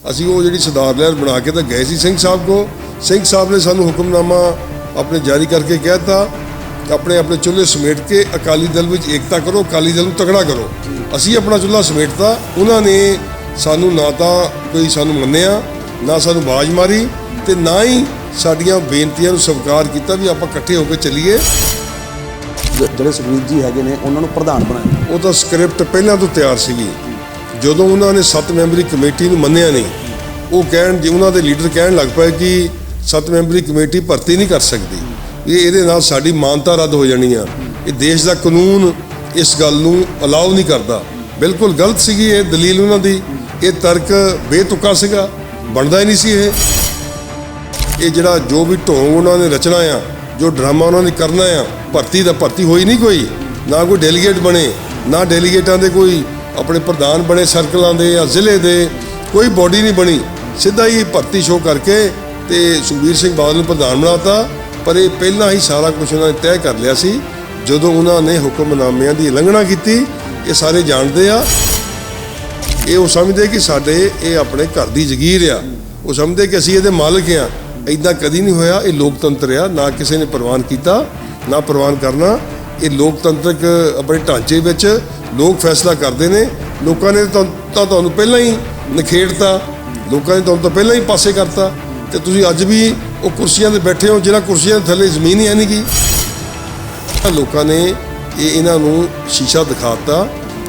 ਅਸੀਂ ਉਹ ਜਿਹੜੀ ਸਰਦਾਰ ਲਹਿਰ ਬਣਾ ਕੇ ਤਾਂ ਗਏ ਸੀ ਸਿੰਘ ਸਾਹਿਬ ਕੋ ਸਿੰਘ ਸਾਹਿਬ ਨੇ ਸਾਨੂੰ ਹੁਕਮਨਾਮਾ ਆਪਣੇ ਜਾਰੀ ਕਰਕੇ ਕਹਿਤਾ ਕਿ ਆਪਣੇ ਆਪਣੇ ਚੁੱਲ੍ਹੇ ਸਮੇਟ ਕੇ ਅਕਾਲੀ ਦਲ ਵਿੱਚ ਏਕਤਾ ਕਰੋ ਅਕਾਲੀ ਦਲ ਨੂੰ ਤਗੜਾ ਕਰੋ। ਅਸੀਂ ਆਪਣਾ ਚੁੱਲ੍ਹਾ ਸਮੇਟਤਾ। ਉਹਨਾਂ ਨੇ ਸਾਨੂੰ ਨਾ ਤਾਂ ਕੋਈ ਸਾਨੂੰ ਮੰਨਿਆ ਨਾ ਸਾਨੂੰ ਬਾਜ਼ ਮਾਰੀ ਤੇ ਨਾ ਹੀ ਸਾਡੀਆਂ ਬੇਨਤੀਆਂ ਨੂੰ ਸਵੀਕਾਰ ਕੀਤਾ ਵੀ ਆਪਾਂ ਇਕੱਠੇ ਹੋ ਕੇ ਚੱਲੀਏ। ਜਿਹੜੇ ਸੁਖਬੀਰ ਜੀ ਹੈਗੇ ਨੇ ਉਹਨਾਂ ਨੂੰ ਪ੍ਰਧਾਨ ਬਣਾਇਆ। ਉਹ ਤਾਂ ਸਕ੍ਰਿਪਟ ਪਹਿਲਾਂ ਤੋਂ ਤਿਆਰ ਸੀਗੀ। ਜਦੋਂ ਉਹਨਾਂ ਨੇ ਸੱਤ ਮੈਂਬਰੀ ਕਮੇਟੀ ਨੂੰ ਮੰਨਿਆ ਨਹੀਂ, ਉਹ ਕਹਿਣ ਜੇ ਉਹਨਾਂ ਦੇ ਲੀਡਰ ਕਹਿਣ ਲੱਗ ਪਏ ਕਿ ਸੱਤ ਮੈਂਬਰੀ ਕਮੇਟੀ ਭਰਤੀ ਨਹੀਂ ਕਰ ਸਕਦੀ ਇਹ ਇਹਦੇ ਨਾਲ ਸਾਡੀ ਮਾਨਤਾ ਰੱਦ ਹੋ ਜਾਣੀ ਆ। ਇਹ ਦੇਸ਼ ਦਾ ਕਾਨੂੰਨ ਇਸ ਗੱਲ ਨੂੰ ਅਲਾਉ ਨਹੀਂ ਕਰਦਾ। ਬਿਲਕੁਲ ਗਲਤ ਸੀਗੀ ਇਹ ਦਲੀਲ ਉਹਨਾਂ ਦੀ। ਇਹ ਤਰਕ ਬੇਤੁਕਾ ਸੀਗਾ, ਬਣਦਾ ਹੀ ਨਹੀਂ ਸੀ ਇਹ। ਇਹ ਜਿਹੜਾ ਜੋ ਵੀ ਢੋਂਗ ਉਹਨਾਂ ਨੇ ਰਚਣਾ ਆ, ਜੋ ਡਰਾਮਾ ਉਹਨਾਂ ਨੇ ਕਰਨਾ ਆ, ਭਰਤੀ ਦਾ ਭਰਤੀ ਹੋਈ ਨਹੀਂ ਕੋਈ। ਨਾ ਕੋਈ ਡੈਲੀਗੇਟ ਬਣੇ, ਨਾ ਡੈਲੀਗੇਟਾਂ ਦੇ ਕੋਈ ਆਪਣੇ ਪ੍ਰਧਾਨ ਬਣੇ ਸਰਕਲਾਂ ਦੇ ਜਾਂ ਜ਼ਿਲ੍ਹੇ ਦੇ, ਕੋਈ ਬੋਡੀ ਨਹੀਂ ਬਣੀ। ਸਿੱਧਾ ਹੀ ਭਰਤੀ ਸ਼ੋਅ ਕਰਕੇ ਤੇ ਸੁਖਬੀਰ ਸਿੰਘ ਬਾਦਲ ਨੂੰ ਪ੍ਰਧਾਨ ਬਣਾਤਾ। ਪਰ ਇਹ ਪਹਿਲਾਂ ਹੀ ਸਾਰਾ ਕੁਝ ਉਹਨਾਂ ਨੇ ਤੈਅ ਕਰ ਲਿਆ ਸੀ। ਜਦੋਂ ਉਹਨਾਂ ਨੇ ਹੁਕਮਨਾਮਿਆਂ ਦੀ ਉਲੰਘਣਾ ਕੀਤੀ, ਇਹ ਸਾਰੇ ਜਾਣਦੇ ਆ। ਇਹ ਉਹ ਸਮਝਦੇ ਕਿ ਸਾਡੇ ਇਹ ਆਪਣੇ ਘਰ ਦੀ ਜ਼ਗੀਰ ਆ। ਉਹ ਸਮਝਦੇ ਕਿ ਅਸੀਂ ਇਹਦੇ ਮਾਲਕ ਆ। ਇਦਾਂ ਕਦੀ ਨਹੀਂ ਹੋਇਆ, ਇਹ ਲੋਕਤੰਤਰ ਆ। ਨਾ ਕਿਸੇ ਨੇ ਪ੍ਰਵਾਨ ਕੀਤਾ, ਨਾ ਪ੍ਰਵਾਨ ਕਰਨਾ। ਇਹ ਲੋਕਤੰਤਰਕ ਆਪਣੇ ਢਾਂਚੇ ਵਿੱਚ ਲੋਕ ਫੈਸਲਾ ਕਰਦੇ ਨੇ। ਲੋਕਾਂ ਨੇ ਤਾਂ ਤਾਂ ਤੁਹਾਨੂੰ ਪਹਿਲਾਂ ਹੀ ਨਿਖੇੜਤਾ। ਲੋਕਾਂ ਨੇ ਤੁਹਾਨੂੰ ਤਾਂ ਪਹਿਲਾਂ ਹੀ ਪਾਸੇ ਕਰਤਾ। ਤੇ ਤੁਸੀਂ ਅੱਜ ਵੀ ਉਹ ਕੁਰਸੀਆਂ ਤੇ ਬੈਠੇ ਹੋ ਜਿਹੜਾ ਕੁਰਸੀਆਂ ਦੇ ਥੱਲੇ ਜ਼ਮੀਨ ਹੀ ਹੈ ਨਹੀਂ ਗੀ। ਲੋਕਾਂ ਨੇ ਇਹ ਇਹਨਾਂ ਨੂੰ ਸ਼ੀਸ਼ਾ ਦਿਖਾਤਾ।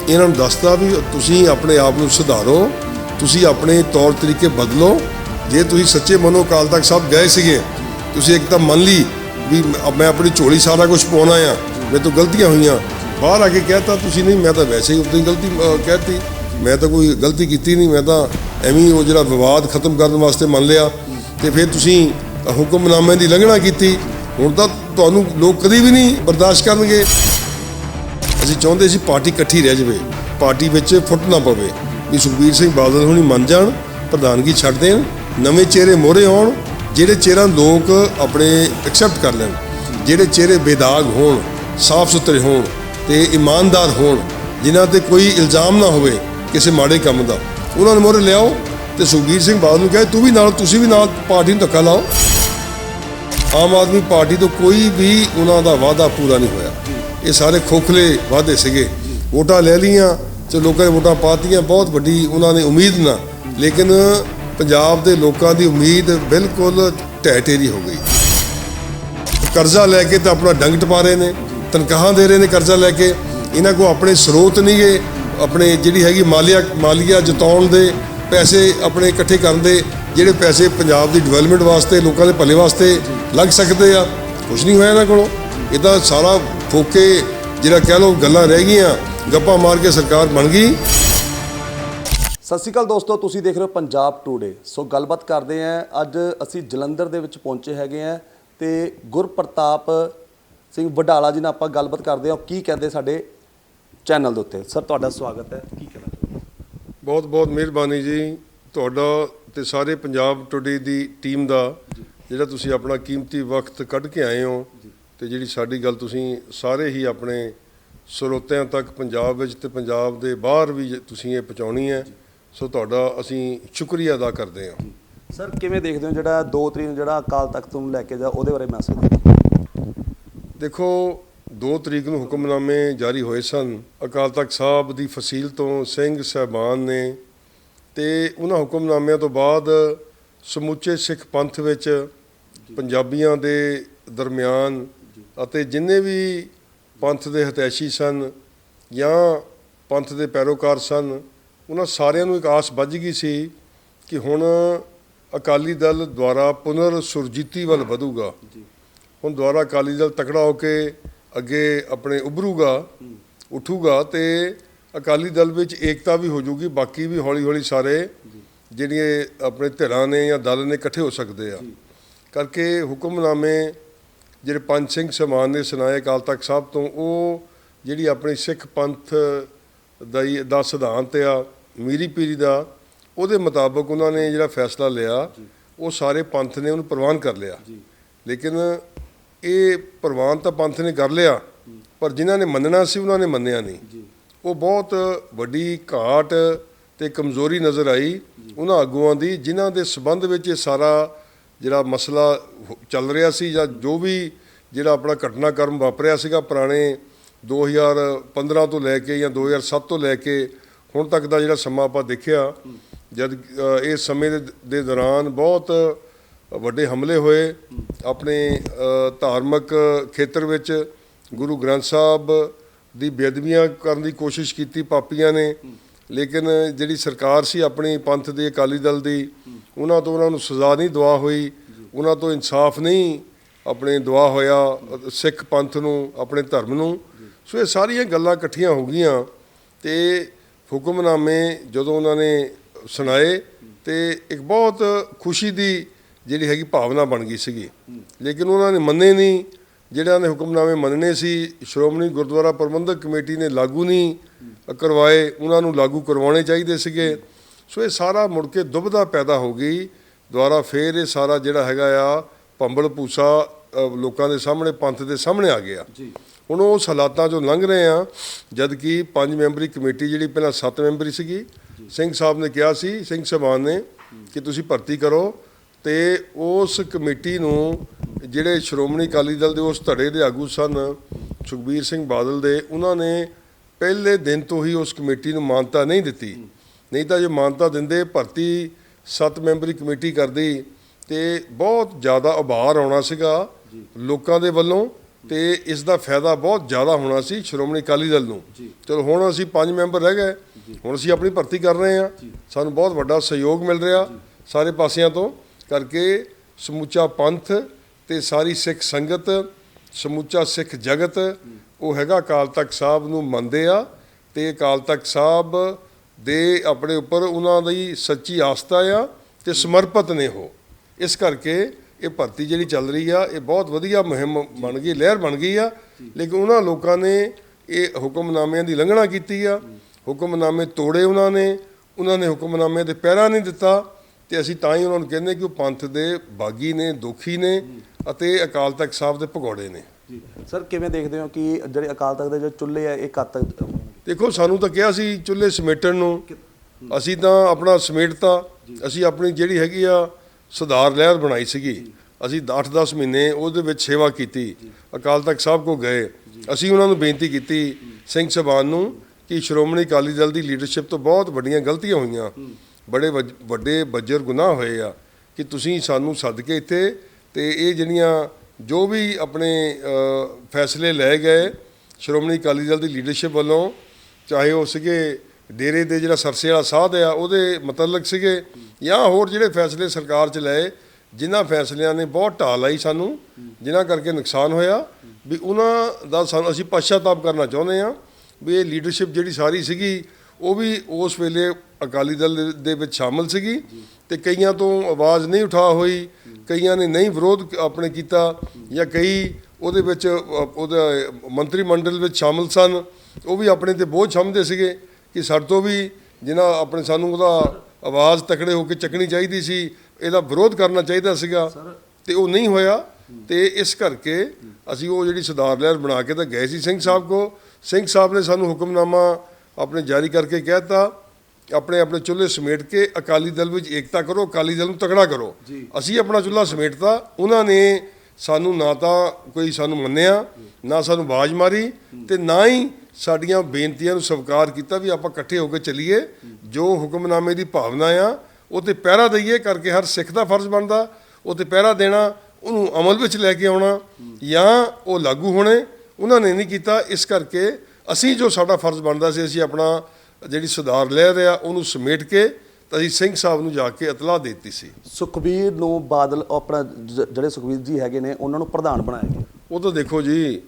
ਇਹਨਾਂ ਨੂੰ ਦੱਸਤਾ ਵੀ ਤੁਸੀਂ ਆਪਣੇ ਆਪ ਨੂੰ ਸੁਧਾਰੋ। ਤੁਸੀਂ ਆਪਣੇ ਤੌਰ ਤਰੀਕੇ ਬਦਲੋ। ਜੇ ਤੁਸੀਂ ਸੱਚੇ ਮਨੋ ਅਕਾਲ ਤਖਤ ਸਾਹਿਬ ਗਏ ਸੀਗੇ, ਤੁਸੀਂ ਇੱਕ ਤਾਂ ਮੰਨ ਲਈ ਵੀ ਮੈਂ ਆਪਣੀ ਝੋਲੀ ਸਾਰਾ ਕੁਝ ਪਾਉਣਾ ਆ ਮੇਰੇ ਤੋਂ ਗਲਤੀਆਂ ਹੋਈਆਂ। ਬਾਹਰ ਆ ਕੇ ਕਹਿਤਾ ਤੁਸੀਂ ਨਹੀਂ ਮੈਂ ਤਾਂ ਵੈਸੇ ਹੀ ਉਦੋਂ ਹੀ ਗਲਤੀ ਅਹ, ਕਹਿਤੀ। ਮੈਂ ਤਾਂ ਕੋਈ ਗਲਤੀ ਕੀਤੀ ਨਹੀਂ ਮੈਂ ਤਾਂ ਐਵੇਂ ਉਹ ਜਿਹੜਾ ਵਿਵਾਦ ਖਤਮ ਕਰਨ ਵਾਸਤੇ ਮੰਨ ਲਿਆ। ਤੇ ਫਿਰ ਤੁਸੀਂ ਹੁਕਮਨਾਮੇ ਦੀ ਲੰਘਣਾ ਕੀਤੀ। ਹੁਣ ਤਾਂ ਤੁਹਾਨੂੰ ਲੋਕ ਕਦੀ ਵੀ ਨਹੀਂ ਬਰਦਾਸ਼ਤ ਕਰਨਗੇ। ਅਸੀਂ ਚਾਹੁੰਦੇ ਸੀ ਪਾਰਟੀ ਇਕੱਠੀ ਰਹਿ ਜਾਵੇ। ਪਾਰਟੀ ਵਿੱਚ ਫੁੱਟ ਨਾ ਪਵੇ। ਵੀ ਸੁਖਬੀਰ ਸਿੰਘ ਬਾਦਲ ਹੁਣੀ ਮੰਨ ਜਾਣ ਪ੍ਰਧਾਨਗੀ ਛੱਡ ਦੇਣ ਨਵੇਂ ਚਿਹਰੇ ਮੋਹਰੇ ਆਉਣ ਜਿਹੜੇ ਚਿਹਰਾ ਲੋਕ ਆਪਣੇ ਐਕਸੈਪਟ ਕਰ ਲੈਣ ਜਿਹੜੇ ਚਿਹਰੇ ਬੇਦਾਗ ਹੋਣ। ਸਾਫ਼ ਸੁਥਰੇ ਹੋਣ ਤੇ ਇਮਾਨਦਾਰ ਹੋਣ, ਜਿਨ੍ਹਾਂ ਤੇ ਕੋਈ ਇਲਜ਼ਾਮ ਨਾ ਹੋਵੇ ਕਿਸੇ ਮਾੜੇ ਕੰਮ ਦਾ। ਉਹਨਾਂ ਨੂੰ ਮੋਹਰੇ ਲਿਆਓ ਤੇ ਸੁਖਬੀਰ ਸਿੰਘ ਬਾਦਲ ਨੂੰ ਕਹੇ, ਤੂੰ ਵੀ ਨਾਲ, ਤੁਸੀਂ ਵੀ ਨਾਲ ਪਾਰਟੀ ਨੂੰ ਧੱਕਾ ਲਾਓ। ਆਮ ਆਦਮੀ ਪਾਰਟੀ ਤੋਂ ਕੋਈ ਵੀ ਉਹਨਾਂ ਦਾ ਵਾਅਦਾ ਪੂਰਾ ਨਹੀਂ ਹੋਇਆ। ਇਹ ਸਾਰੇ ਖੋਖਲੇ ਵਾਅਦੇ ਸੀਗੇ। ਵੋਟਾਂ ਲੈ ਲੀਆਂ ਤੇ ਲੋਕਾਂ ਨੇ ਵੋਟਾਂ ਪਾਤੀਆਂ, ਬਹੁਤ ਵੱਡੀ ਉਹਨਾਂ ਨੇ ਉਮੀਦ ਨਾ। ਲੇਕਿਨ ਪੰਜਾਬ ਦੇ ਲੋਕਾਂ ਦੀ ਉਮੀਦ ਬਿਲਕੁਲ ਢਹਿ ਢੇਰੀ ਹੋ ਗਈ। ਕਰਜ਼ਾ ਲੈ ਕੇ ਤਾਂ ਆਪਣਾ ਡੰਗ ਟਪਾ ਰਹੇ ਨੇ। ਤਨਖਾਹਾਂ ਦੇ ਰਹੇ ਨੇ ਕਰਜ਼ਾ ਲੈ ਕੇ, ਇਹਨਾਂ ਕੋ ਆਪਣੇ ਸਰੋਤ ਨਹੀਂ ਗੇ ਆਪਣੇ ਜਿਹੜੀ ਹੈਗੀ ਮਾਲੀਆ ਮਾਲੀਆ ਜਤਾਉਣ ਦੇ ਪੈਸੇ ਆਪਣੇ ਇਕੱਠੇ ਕਰਨ ਦੇ, ਜਿਹੜੇ ਪੈਸੇ ਪੰਜਾਬ ਦੀ ਡਿਵੈਲਪਮੈਂਟ ਵਾਸਤੇ, ਲੋਕਾਂ ਦੇ ਭਲੇ ਵਾਸਤੇ ਲੱਗ ਸਕਦੇ ਆ। ਕੁਝ ਨਹੀਂ ਹੋਇਆ ਇਹਨਾਂ ਕੋਲੋਂ। ਇਹ ਸਾਰਾ ਫੋਕੇ ਜਿਹੜਾ ਕਹਿ ਲਓ ਗੱਲਾਂ ਰਹਿ ਗਈਆਂ, ਗੱਪਾਂ ਮਾਰ ਕੇ ਸਰਕਾਰ ਬਣ ਗਈ। ਸਤਿ ਸ਼੍ਰੀ ਅਕਾਲ ਦੋਸਤੋ, ਤੁਸੀਂ ਦੇਖ ਰਹੇ ਹੋ ਪੰਜਾਬ ਟੂਡੇ ਸੋ ਗੱਲਬਾਤ ਕਰਦੇ ਆਂ ਅੱਜ ਅਸੀਂ ਜਲੰਧਰ ਦੇ ਵਿੱਚ ਪਹੁੰਚੇ ਹੈਗੇ ਆਂ ਤੇ ਗੁਰਪ੍ਰਤਾਪ ਸਿੰਘ ਵਡਾਲਾ ਜੀ ਨਾਲ ਆਪਾਂ ਗੱਲਬਾਤ ਕਰਦੇ ਹਾਂ। ਕੀ ਕਹਿੰਦੇ ਸਾਡੇ ਚੈਨਲ ਦੇ ਉੱਤੇ? ਸਰ ਤੁਹਾਡਾ ਸਵਾਗਤ ਹੈ। ਕੀ ਕਹਿਣਾ ਬਹੁਤ ਬਹੁਤ ਮਿਹਰਬਾਨੀ ਜੀ। ਤੁਹਾਡਾ ਤੇ ਸਾਰੇ ਪੰਜਾਬ ਟੁਡੇ ਦੀ ਟੀਮ ਦਾ ਜਿਹੜਾ ਤੁਸੀਂ ਆਪਣਾ ਕੀਮਤੀ ਵਕਤ ਕੱਢ ਕੇ ਆਏ ਹੋ ਤੇ ਜਿਹੜੀ ਸਾਡੀ ਗੱਲ ਤੁਸੀਂ ਸਾਰੇ ਹੀ ਆਪਣੇ ਸਰੋਤਿਆਂ ਤੱਕ ਪੰਜਾਬ ਵਿੱਚ ਤੇ ਪੰਜਾਬ ਦੇ ਬਾਹਰ ਵੀ ਤੁਸੀਂ ਇਹ ਪਹੁੰਚਾਉਣੀ ਹੈ ਸੋ ਤੁਹਾਡਾ ਅਸੀਂ ਸ਼ੁਕਰੀਆ ਅਦਾ ਕਰਦੇ ਹਾਂ। ਸਰ ਕਿਵੇਂ ਦੇਖਦੇ ਹੋ ਜਿਹੜਾ 2 ਤਰੀਕ ਨੂੰ ਜਿਹੜਾ ਅਕਾਲ ਤਖਤ ਨੂੰ ਲੈ ਕੇ ਜਾ ਉਹਦੇ ਬਾਰੇ ਮੈਸੇਜ ਦੇਖੋ 2 ਤਰੀਕ ਨੂੰ ਹੁਕਮਨਾਮੇ ਜਾਰੀ ਹੋਏ ਸਨ। ਅਕਾਲ ਤਖਤ ਸਾਹਿਬ ਦੀ ਫਸੀਲ ਤੋਂ ਸਿੰਘ ਸਹਿਬਾਨ ਨੇ ਤੇ ਉਹਨਾਂ ਹੁਕਮਨਾਮਿਆਂ ਤੋਂ ਬਾਅਦ ਸਮੁੱਚੇ ਸਿੱਖ ਪੰਥ ਵਿੱਚ ਪੰਜਾਬੀਆਂ ਦੇ ਦਰਮਿਆਨ ਅਤੇ ਜਿੰਨੇ ਵੀ ਪੰਥ ਦੇ ਹਤੈਸ਼ੀ ਸਨ ਜਾਂ ਪੰਥ ਦੇ ਪੈਰੋਕਾਰ ਸਨ ਉਹਨਾਂ ਸਾਰਿਆਂ ਨੂੰ ਇੱਕ ਆਸ ਵੱਜ ਗਈ ਸੀ ਕਿ ਹੁਣ ਅਕਾਲੀ ਦਲ ਦੁਆਰਾ ਪੁਨਰ ਸੁਰਜੀਤੀ ਵੱਲ ਵਧੂਗਾ। ਹੁਣ ਦੁਆਰਾ ਅਕਾਲੀ ਦਲ ਤਕੜਾ ਹੋ ਕੇ ਅੱਗੇ ਆਪਣੇ ਉੱਭਰੂਗਾ ਉਠੂਗਾ ਤੇ ਅਕਾਲੀ ਦਲ ਵਿੱਚ ਏਕਤਾ ਵੀ ਹੋ ਜਾਊਗੀ ਬਾਕੀ ਵੀ ਹੌਲੀ ਹੌਲੀ ਸਾਰੇ ਜਿਹੜੀਆਂ ਆਪਣੇ ਧਿਰਾਂ ਨੇ ਜਾਂ ਦਲ ਨੇ ਇਕੱਠੇ ਹੋ ਸਕਦੇ ਆ। ਕਰਕੇ ਹੁਕਮਨਾਮੇ ਜਿਹੜੇ ਪੰਜ ਸਿੰਘ ਸਮਾਨ ਨੇ ਸੁਣਾਏ ਅਕਾਲ ਤਖਤ ਸਾਹਿਬ ਤੋਂ ਉਹ ਜਿਹੜੀ ਆਪਣੀ ਸਿੱਖ ਪੰਥ ਦਾ ਦਾ ਸਿਧਾਂਤ ਆ ਮੀਰੀ ਪੀਰੀ ਦਾ ਉਹਦੇ ਮੁਤਾਬਕ ਉਹਨਾਂ ਨੇ ਜਿਹੜਾ ਫੈਸਲਾ ਲਿਆ ਉਹ ਸਾਰੇ ਪੰਥ ਨੇ ਉਹਨੂੰ ਪ੍ਰਵਾਨ ਕਰ ਲਿਆ। ਲੇਕਿਨ ਇਹ ਪ੍ਰਵਾਨ ਤਾਂ ਪੰਥ ਨੇ ਕਰ ਲਿਆ ਪਰ ਜਿਨ੍ਹਾਂ ਨੇ ਮੰਨਣਾ ਸੀ ਉਹਨਾਂ ਨੇ ਮੰਨਿਆ ਨਹੀਂ। ਉਹ ਬਹੁਤ ਵੱਡੀ ਘਾਟ ਤੇ ਕਮਜ਼ੋਰੀ ਨਜ਼ਰ ਆਈ ਉਹਨਾਂ ਆਗੂਆਂ ਦੀ ਜਿਨ੍ਹਾਂ ਦੇ ਸਬੰਧ ਵਿੱਚ ਇਹ ਸਾਰਾ ਜਿਹੜਾ ਮਸਲਾ ਚੱਲ ਰਿਹਾ ਸੀ ਜਾਂ ਜੋ ਵੀ ਜਿਹੜਾ ਆਪਣਾ ਘਟਨਾਕ੍ਰਮ ਵਾਪਰਿਆ ਸੀਗਾ ਪੁਰਾਣੇ 2015 ਤੋਂ ਲੈ ਕੇ ਜਾਂ 2007 ਤੋਂ ਲੈ ਕੇ ਹੁਣ ਤੱਕ ਦਾ ਜਿਹੜਾ ਸਮਾਂ ਆਪਾਂ ਦੇਖਿਆ ਜਦ ਇਸ ਸਮੇਂ ਦੇ ਦੌਰਾਨ ਬਹੁਤ ਵੱਡੇ ਹਮਲੇ ਹੋਏ, ਆਪਣੇ ਧਾਰਮਿਕ ਖੇਤਰ ਵਿੱਚ ਗੁਰੂ ਗ੍ਰੰਥ ਸਾਹਿਬ ਦੀ ਬੇਅਦਬੀਆਂ ਕਰਨ ਦੀ ਕੋਸ਼ਿਸ਼ ਕੀਤੀ ਪਾਪੀਆਂ ਨੇ, ਲੇਕਿਨ ਜਿਹੜੀ ਸਰਕਾਰ ਸੀ ਆਪਣੀ ਪੰਥ ਦੀ, ਅਕਾਲੀ ਦਲ ਦੀ, ਉਹਨਾਂ ਤੋਂ ਉਹਨਾਂ ਨੂੰ ਸਜ਼ਾ ਨਹੀਂ ਦਵਾ ਹੋਈ, ਉਹਨਾਂ ਤੋਂ ਇਨਸਾਫ ਨਹੀਂ ਆਪਣੇ ਦਵਾ ਹੋਇਆ, ਸਿੱਖ ਪੰਥ ਨੂੰ, ਆਪਣੇ ਧਰਮ ਨੂੰ। ਸੋ ਇਹ ਸਾਰੀਆਂ ਗੱਲਾਂ ਇਕੱਠੀਆਂ ਹੋ ਗਈਆਂ ਤੇ ਹੁਕਮਨਾਮੇ ਜਦੋਂ ਉਹਨਾਂ ਨੇ ਸੁਣਾਏ ਤੇ ਇੱਕ ਬਹੁਤ ਖੁਸ਼ੀ ਦੀ ਜਿਹੜੀ ਹੈਗੀ ਭਾਵਨਾ ਬਣ ਗਈ ਸੀਗੀ। ਲੇਕਿਨ ਉਹਨਾਂ ਨੇ ਮੰਨੇ ਨਹੀਂ। ਜਿਹੜਾ ਨੇ ਹੁਕਮਨਾਮੇ ਮੰਨਣੇ ਸੀ ਸ਼੍ਰੋਮਣੀ ਗੁਰਦੁਆਰਾ ਪ੍ਰਬੰਧਕ ਕਮੇਟੀ ਨੇ ਲਾਗੂ ਨਹੀਂ ਕਰਵਾਏ ਉਹਨਾਂ ਨੂੰ ਲਾਗੂ ਕਰਵਾਉਣੇ ਚਾਹੀਦੇ ਸੀਗੇ। ਸੋ ਇਹ ਸਾਰਾ ਮੁੜ ਕੇ ਦੁਬਿਧਾ ਪੈਦਾ ਹੋ ਗਈ। ਦੁਆਰਾ ਫੇਰ ਇਹ ਸਾਰਾ ਜਿਹੜਾ ਹੈਗਾ ਆ ਭੰਬਲ ਅ, ਲੋਕਾਂ ਦੇ ਸਾਹਮਣੇ ਪੰਥ ਦੇ ਸਾਹਮਣੇ ਆ ਗਿਆ। ਜੀ। ਹੁਣ ਉਸ ਹਾਲਾਤਾਂ ਚੋਂ ਲੰਘ ਰਹੇ ਆ ਜਦ ਕਿ ਪੰਜ ਮੈਂਬਰੀ ਕਮੇਟੀ ਜਿਹੜੀ ਪਹਿਲਾਂ ਸੱਤ ਮੈਂਬਰੀ ਸੀਗੀ ਸਿੰਘ ਸਾਹਿਬ ਨੇ ਕਿਹਾ ਸੀ ਸਿੰਘ ਸਾਹਿਬਾਨ ਨੇ ਕਿ ਤੁਸੀਂ ਭਰਤੀ ਕਰੋ। ਤੇ ਉਸ ਕਮੇਟੀ ਨੂੰ ਜਿਹੜੇ ਸ਼੍ਰੋਮਣੀ ਅਕਾਲੀ ਦਲ ਦੇ ਉਸ ਧੜੇ ਦੇ ਆਗੂ ਸਨ ਸੁਖਬੀਰ ਸਿੰਘ ਬਾਦਲ ਦੇ ਉਹਨਾਂ ਨੇ ਪਹਿਲੇ ਦਿਨ ਤੋਂ ਹੀ ਉਸ ਕਮੇਟੀ ਨੂੰ ਮਾਨਤਾ ਨਹੀਂ ਦਿੱਤੀ। ਨਹੀਂ ਤਾਂ ਜੇ ਮਾਨਤਾ ਦਿੰਦੇ ਭਰਤੀ ਸੱਤ ਮੈਂਬਰੀ ਕਮੇਟੀ ਕਰਦੀ ਤੇ ਬਹੁਤ ਜ਼ਿਆਦਾ ਉਭਾਰ ਆਉਣਾ ਸੀਗਾ ਲੋਕਾਂ ਦੇ ਵੱਲੋਂ ਤੇ ਇਸ ਦਾ ਫਾਇਦਾ ਬਹੁਤ ਜ਼ਿਆਦਾ ਹੋਣਾ ਸੀ ਸ਼੍ਰੋਮਣੀ ਅਕਾਲੀ ਦਲ ਨੂੰ। ਚਲੋ ਹੁਣ ਅਸੀਂ ਪੰਜ ਮੈਂਬਰ ਰਹਿ ਗਏ ਹੁਣ ਅਸੀਂ ਆਪਣੀ ਭਰਤੀ ਕਰ ਰਹੇ ਹਾਂ। ਸਾਨੂੰ ਬਹੁਤ ਵੱਡਾ ਸਹਿਯੋਗ ਮਿਲ ਰਿਹਾ ਸਾਰੇ ਪਾਸਿਆਂ ਤੋਂ। ਕਰਕੇ ਸਮੁੱਚਾ ਪੰਥ ਤੇ ਸਾਰੀ ਸਿੱਖ ਸੰਗਤ, ਸਮੁੱਚਾ ਸਿੱਖ ਜਗਤ, ਉਹ ਹੈਗਾ ਅਕਾਲ ਤਖਤ ਸਾਹਿਬ ਨੂੰ ਮੰਨਦੇ ਆ ਤੇ ਅਕਾਲ ਤਖਤ ਸਾਹਿਬ ਦੇ ਆਪਣੇ ਉੱਪਰ ਉਹਨਾਂ ਦੀ ਸੱਚੀ ਆਸਥਾ ਆ ਤੇ ਸਮਰਪਿਤ ਨੇ ਉਹ। ਇਸ ਕਰਕੇ ਇਹ ਭਰਤੀ ਜਿਹੜੀ ਚੱਲ ਰਹੀ ਆ, ਇਹ ਬਹੁਤ ਵਧੀਆ ਮੁਹਿੰਮ ਬਣ ਗਈ, ਲਹਿਰ ਬਣ ਗਈ ਆ। ਲੇਕਿਨ ਉਹਨਾਂ ਲੋਕਾਂ ਨੇ ਇਹ ਹੁਕਮਨਾਮਿਆਂ ਦੀ ਲੰਘਣਾ ਕੀਤੀ ਆ। ਹੁਕਮਨਾਮੇ ਤੋੜੇ ਉਹਨਾਂ ਨੇ ਉਹਨਾਂ ਨੇ ਹੁਕਮਨਾਮੇ ਦੇ ਪਹਿਰਾ ਨਹੀਂ ਦਿੱਤਾ। ਤੇ ਅਸੀਂ ਤਾਂ ਹੀ ਉਹਨਾਂ ਨੂੰ ਕਹਿੰਦੇ ਕਿ ਉਹ ਪੰਥ ਦੇ ਬਾਗੀ ਨੇ ਦੁਖੀ ਨੇ ਅਤੇ ਅਕਾਲ ਤਖਤ ਸਾਹਿਬ ਦੇ ਭਗੌੜੇ ਨੇ। ਜੀ। ਸਰ ਕਿਵੇਂ ਦੇਖਦੇ ਹੋ ਕਿ ਜਿਹੜੇ ਅਕਾਲ ਤਖਤ ਦੇ ਜੋ ਚੁੱਲ੍ਹੇ ਆ ਇਹ ਕਦ ਤੱਕ ਦੇਖੋ ਸਾਨੂੰ ਤਾਂ ਕਿਹਾ ਸੀ ਚੁੱਲ੍ਹੇ ਸਮੇਟਣ ਨੂੰ। ਅਸੀਂ ਤਾਂ ਆਪਣਾ ਸਮੇਟਤਾ ਅਸੀਂ ਆਪਣੀ ਜਿਹੜੀ ਹੈਗੀ ਆ ਸੁਧਾਰ ਲਹਿਰ ਬਣਾਈ ਸੀਗੀ। ਅਸੀਂ 8-10 ਮਹੀਨੇ ਉਹਦੇ ਵਿੱਚ ਸੇਵਾ ਕੀਤੀ। ਅਕਾਲ ਤਖਤ ਸਾਹਿਬ ਕੋ ਗਏ। ਅਸੀਂ ਉਹਨਾਂ ਨੂੰ ਬੇਨਤੀ ਕੀਤੀ ਸਿੰਘ ਸਭਾਨ ਨੂੰ ਕਿ ਸ਼੍ਰੋਮਣੀ ਅਕਾਲੀ ਦਲ ਦੀ ਲੀਡਰਸ਼ਿਪ ਤੋਂ ਬਹੁਤ ਵੱਡੀਆਂ ਗਲਤੀਆਂ ਹੋਈਆਂ। ਬੜੇ ਵੱਜ- ਵੱਡੇ ਬੱਜਰ ਗੁਨਾਹ ਹੋਏ ਆ ਕਿ ਤੁਸੀਂ ਸਾਨੂੰ ਸੱਦ ਕੇ ਇੱਥੇ ਤੇ ਇਹ ਜਿਹੜੀਆਂ ਜੋ ਵੀ ਆਪਣੇ ਫੈਸਲੇ ਲਏ ਗਏ, ਸ਼੍ਰੋਮਣੀ ਅਕਾਲੀ ਦਲ ਦੀ ਲੀਡਰਸ਼ਿਪ ਵੱਲੋਂ, ਚਾਹੇ ਉਹ ਸੀਗੇ ਡੇਰੇ ਦੇ ਜਿਹੜਾ ਸਰਸੇ ਵਾਲਾ ਸਾਧ ਆ, ਉਹਦੇ ਮਤਲਬ ਸੀਗੇ ਜਾਂ ਹੋਰ ਜਿਹੜੇ ਫੈਸਲੇ ਸਰਕਾਰ ਚ ਲਏ, ਜਿਨ੍ਹਾਂ ਫੈਸਲਿਆਂ ਨੇ ਬਹੁਤ ਢਾਲ ਆਈ ਸਾਨੂੰ, ਜਿਨ੍ਹਾਂ ਕਰਕੇ ਨੁਕਸਾਨ ਹੋਇਆ, ਵੀ ਉਹਨਾਂ ਦਾ ਸਾਨੂੰ ਅਸੀਂ ਪਛਤਾਪ ਕਰਨਾ ਚਾਹੁੰਦੇ ਆ ਵੀ ਇਹ ਲੀਡਰਸ਼ਿਪ ਜਿਹੜੀ ਸਾਰੀ ਸੀਗੀ ਉਹ ਵੀ ਉਸ ਵੇਲੇ ਅਕਾਲੀ ਦਲ ਦੇ- ਵਿੱਚ ਸ਼ਾਮਲ ਸੀਗੀ ਤੇ ਕਈਆਂ ਤੋਂ ਆਵਾਜ਼ ਨਹੀਂ ਉਠਾ ਹੋਈ ਕਈਆਂ ਨੇ ਨਹੀਂ ਵਿਰੋਧ ਆਪਣੇ ਕੀਤਾ ਜਾਂ ਕਈ ਉਹਦੇ ਵਿੱਚ ਉਹਦਾ ਮੰਤਰੀ ਮੰਡਲ ਵਿੱਚ ਸ਼ਾਮਲ ਸਨ। ਉਹ ਵੀ ਆਪਣੇ ਤੇ ਬੋਝ ਸਮਝਦੇ ਸੀਗੇ ਕਿ ਸਾਡੇ ਤੋਂ ਵੀ ਜਿਨ੍ਹਾਂ ਆਪਣੇ ਸਾਨੂੰ ਉਹਦਾ ਆਵਾਜ਼ ਤਕੜੇ ਹੋ ਕੇ ਚੱਕਣੀ ਚਾਹੀਦੀ ਸੀ ਇਹਦਾ ਵਿਰੋਧ ਕਰਨਾ ਚਾਹੀਦਾ ਸੀਗਾ ਤੇ ਉਹ ਨਹੀਂ ਹੋਇਆ। ਤੇ ਇਸ ਕਰਕੇ ਅਸੀਂ ਉਹ ਜਿਹੜੀ ਸੁਧਾਰ ਲਹਿਰ ਬਣਾ ਕੇ ਤਾਂ ਗਏ ਸੀ ਸਿੰਘ ਸਾਹਿਬ ਕੋ ਸਿੰਘ ਸਾਹਿਬ ਨੇ ਸਾਨੂੰ ਹੁਕਮਨਾਮਾ ਆਪਣੇ ਜਾਰੀ ਕਰਕੇ ਕਹਿਤਾ ਆਪਣੇ ਆਪਣੇ ਚੁੱਲ੍ਹੇ ਸਮੇਟ ਕੇ ਅਕਾਲੀ ਦਲ ਵਿੱਚ ਏਕਤਾ ਕਰੋ ਅਕਾਲੀ ਦਲ ਨੂੰ ਤਕੜਾ ਕਰੋ। ਅਸੀਂ ਆਪਣਾ ਚੁੱਲ੍ਹਾ ਸਮੇਟਤਾ। ਉਹਨਾਂ ਨੇ ਸਾਨੂੰ ਨਾ ਤਾਂ ਕੋਈ ਸਾਨੂੰ ਮੰਨਿਆ ਨਾ ਸਾਨੂੰ ਆਵਾਜ਼ ਮਾਰੀ ਤੇ ਨਾ ਹੀ ਸਾਡੀਆਂ ਬੇਨਤੀਆਂ ਨੂੰ ਸਵੀਕਾਰ ਕੀਤਾ ਵੀ ਆਪਾਂ ਇਕੱਠੇ ਹੋ ਕੇ ਚੱਲੀਏ। ਜੋ ਹੁਕਮਨਾਮੇ ਦੀ ਭਾਵਨਾ ਆ ਉਹ ਤੇ ਪਹਿਰਾ ਦਈਏ ਕਰਕੇ ਹਰ ਸਿੱਖ ਦਾ ਫਰਜ਼ ਬਣਦਾ। ਉਹ ਤੇ ਪਹਿਰਾ ਦੇਣਾ ਉਹਨੂੰ ਅਮਲ ਵਿੱਚ ਲੈ ਕੇ ਆਉਣਾ ਜਾਂ ਉਹ ਲਾਗੂ ਹੋਣੇ। ਉਹਨਾਂ ਨੇ ਨਹੀਂ ਕੀਤਾ। ਇਸ ਕਰਕੇ ਅਸੀਂ ਜੋ ਸਾਡਾ ਫਰਜ਼ ਬਣਦਾ ਸੀ ਅਸੀਂ ਆਪਣਾ ਜਿਹੜੀ ਸੁਧਾਰ ਲੈ ਰਿਹਾ ਉਹਨੂੰ ਸਮੇਟ ਕੇ ਅਸੀਂ ਸਿੰਘ ਸਾਹਿਬ ਨੂੰ ਜਾ ਕੇ ਇਤਲਾਹ ਦਿੱਤੀ ਸੀ। ਸੁਖਬੀਰ ਨੂੰ ਬਾਦਲ ਆਪਣਾ ਜਿਹੜੇ ਸੁਖਬੀਰ ਜੀ ਹੈਗੇ ਨੇ ਉਹਨਾਂ ਨੂੰ ਪ੍ਰਧਾਨ ਬਣਾਇਆ ਗਿਆ। ਉਹ ਤਾਂ ਦੇਖੋ ਜੀ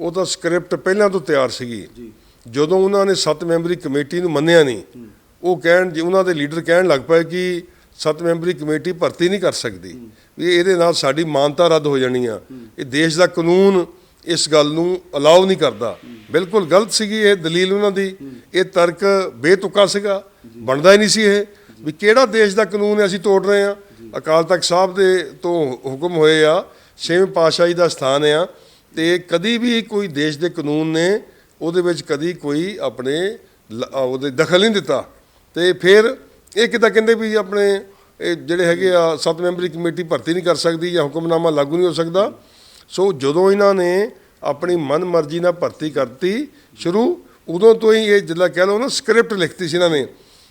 ਉਹ ਤਾਂ ਸਕ੍ਰਿਪਟ ਪਹਿਲਾਂ ਤੋਂ ਤਿਆਰ ਸੀਗੀ। ਜਦੋਂ ਉਹਨਾਂ ਨੇ ਸੱਤ ਮੈਂਬਰੀ ਕਮੇਟੀ ਨੂੰ ਮੰਨਿਆ ਨਹੀਂ ਉਹ ਕਹਿਣ ਜੀ ਉਹਨਾਂ ਦੇ ਲੀਡਰ ਕਹਿਣ ਲੱਗ ਪਏ ਕਿ ਸੱਤ ਮੈਂਬਰੀ ਕਮੇਟੀ ਭਰਤੀ ਨਹੀਂ ਕਰ ਸਕਦੀ। ਵੀ ਇਹਦੇ ਨਾਲ ਸਾਡੀ ਮਾਨਤਾ ਰੱਦ ਹੋ ਜਾਣੀ ਆ। ਇਹ ਦੇਸ਼ ਦਾ ਕਾਨੂੰਨ ਇਸ ਗੱਲ ਨੂੰ ਅਲਾਉ ਨਹੀਂ ਕਰਦਾ। ਬਿਲਕੁਲ ਗਲਤ ਸੀਗੀ ਇਹ ਦਲੀਲ ਉਹਨਾਂ ਦੀ। ਇਹ ਤਰਕ ਬੇਤੁਕਾ ਸੀਗਾ। ਬਣਦਾ ਹੀ ਨਹੀਂ ਸੀ ਇਹ। ਵੀ ਕਿਹੜਾ ਦੇਸ਼ ਦਾ ਕਾਨੂੰਨ ਹੈ, ਅਸੀਂ ਤੋੜ ਰਹੇ ਆ ਅਕਾਲ ਤਖਤ ਸਾਹਿਬ ਦੇ ਤੋਂ ਹੁਕਮ ਹੋਏ ਆ, ਛੇਵੇਂ ਪਾਤਸ਼ਾਹੀ ਦਾ ਸਥਾਨ ਆ, ਤੇ ਕਦੀ ਵੀ ਕੋਈ ਦੇਸ਼ ਦੇ ਕਾਨੂੰਨ ਨੇ ਉਹਦੇ ਵਿੱਚ ਕਦੀ ਕੋਈ ਆਪਣੇ ਲ- ਉਹਦੇ ਦਖਲ ਨਹੀਂ ਦਿੱਤਾ। ਤੇ ਫਿਰ ਇਹ ਕਿੱਦਾਂ ਕਹਿੰਦੇ ਵੀ ਆਪਣੇ ਇਹ ਜਿਹੜੇ ਹੈਗੇ ਆ, ਸੱਤ ਮੈਂਬਰੀ ਕਮੇਟੀ ਭਰਤੀ ਨਹੀਂ ਕਰ ਸਕਦੀ ਜਾਂ ਹੁਕਮਨਾਮਾ ਲਾਗੂ ਨਹੀਂ ਹੋ ਸਕਦਾ। ਸੋ ਜਦੋਂ ਇਹਨਾਂ ਨੇ ਆਪਣੀ ਮਨਮਰਜ਼ੀ ਨਾਲ ਭਰਤੀ ਕਰਤੀ ਸ਼ੁਰੂ, ਉਦੋਂ ਤੋਂ ਹੀ ਇਹ ਜਿੱਦਾਂ ਕਹਿ ਲਓ ਨਾ, ਸਕ੍ਰਿਪਟ ਲਿਖਤੀ ਸੀ ਇਹਨਾਂ ਨੇ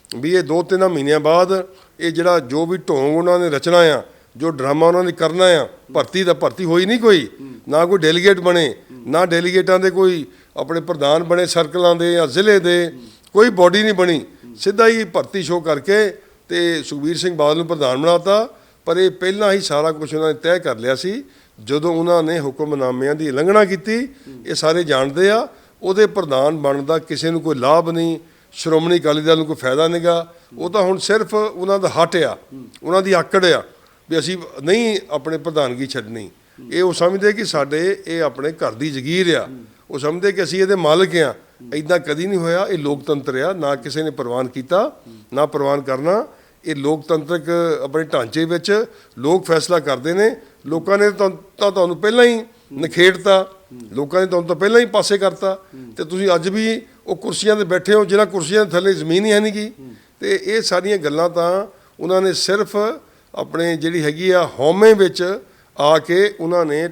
ਵੀ ਇਹ ਦੋ ਤਿੰਨ ਮਹੀਨਿਆਂ ਬਾਅਦ ਇਹ ਜਿਹੜਾ ਜੋ ਵੀ ਢੋਂਗ ਉਹਨਾਂ ਨੇ ਰਚਣਾ ਆ, ਜੋ ਡਰਾਮਾ ਉਹਨਾਂ ਨੇ ਕਰਨਾ ਆ, ਭਰਤੀ ਦਾ ਭਰਤੀ ਹੋਈ ਨਹੀਂ ਕੋਈ, ਨਾ ਕੋਈ ਡੈਲੀਗੇਟ ਬਣੇ, ਨਾ ਡੈਲੀਗੇਟਾਂ ਦੇ ਕੋਈ ਆਪਣੇ ਪ੍ਰਧਾਨ ਬਣੇ ਸਰਕਲਾਂ ਦੇ ਜਾਂ ਜ਼ਿਲ੍ਹੇ ਦੇ, ਕੋਈ ਬੋਡੀ ਨਹੀਂ ਬਣੀ। ਸਿੱਧਾ ਹੀ ਭਰਤੀ ਸ਼ੋਅ ਕਰਕੇ ਤੇ ਸੁਖਬੀਰ ਸਿੰਘ ਬਾਦਲ ਨੂੰ ਪ੍ਰਧਾਨ ਬਣਾਤਾ, ਪਰ ਇਹ ਪਹਿਲਾਂ ਹੀ ਸਾਰਾ ਕੁਝ ਉਹਨਾਂ ਨੇ ਤੈਅ ਕਰ ਲਿਆ ਸੀ ਜਦੋਂ ਉਹਨਾਂ ਨੇ ਹੁਕਮਨਾਮਿਆਂ ਦੀ ਉਲੰਘਣਾ ਕੀਤੀ, ਇਹ ਸਾਰੇ ਜਾਣਦੇ ਆ, ਉਹਦੇ ਪ੍ਰਧਾਨ ਬਣਨ ਦਾ ਕਿਸੇ ਨੂੰ ਕੋਈ ਲਾਭ ਨਹੀਂ, ਸ਼੍ਰੋਮਣੀ ਅਕਾਲੀ ਦਲ ਨੂੰ ਕੋਈ ਫਾਇਦਾ ਨਹੀਂਗਾ। ਉਹ ਤਾਂ ਹੁਣ ਸਿਰਫ ਉਹਨਾਂ ਦਾ ਹੱਟ ਆ, ਉਹਨਾਂ ਦੀ ਆਕੜ ਆ ਵੀ ਅਸੀਂ ਨਹੀਂ ਆਪਣੇ ਪ੍ਰਧਾਨਗੀ ਛੱਡਣੀ। ਇਹ ਉਹ ਸਮਝਦੇ ਕਿ ਸਾਡੇ ਇਹ ਆਪਣੇ ਘਰ ਦੀ ਜ਼ਗੀਰ ਆ। ਉਹ ਸਮਝਦੇ ਕਿ ਅਸੀਂ ਇਹਦੇ ਮਾਲਕ ਆ। ਇਦਾਂ ਕਦੀ ਨਹੀਂ ਹੋਇਆ, ਇਹ ਲੋਕਤੰਤਰ ਆ। ਨਾ ਕਿਸੇ ਨੇ ਪ੍ਰਵਾਨ ਕੀਤਾ, ਨਾ ਪ੍ਰਵਾਨ ਕਰਨਾ। ਇਹ ਲੋਕਤੰਤਰਕ ਆਪਣੇ ਢਾਂਚੇ ਵਿੱਚ ਲੋਕ ਫੈਸਲਾ ਕਰਦੇ ਨੇ। ਲੋਕਾਂ ਨੇ ਤਾਂ ਤਾਂ ਤੁਹਾਨੂੰ ਪਹਿਲਾਂ ਹੀ ਨਖੇੜਤਾ, ਲੋਕਾਂ ਨੇ ਤੁਹਾਨੂੰ ਤਾਂ ਪਹਿਲਾਂ ਹੀ ਪਾਸੇ ਕਰਤਾ। ਤੇ ਤੁਸੀਂ ਅੱਜ ਵੀ ਉਹ ਕੁਰਸੀਆਂ ਤੇ ਬੈਠੇ ਹੋ ਜਿਹੜਾ ਕੁਰਸੀਆਂ ਦੇ ਥੱਲੇ ਜ਼ਮੀਨ ਹੀ ਹੈ ਨਹੀਂ ਗੀ। ਤੇ ਇਹ ਸਾਰੀਆਂ ਗੱਲਾਂ ਤਾਂ ਉਹਨਾਂ ਨੇ ਸਿਰਫ ਆਪਣੇ ਜਿਹੜੀ ਹੈਗੀ ਆ ਹਉਮੈ ਵਿੱਚ ਆ ਕੇ ਉਹਨਾਂ ਨੇ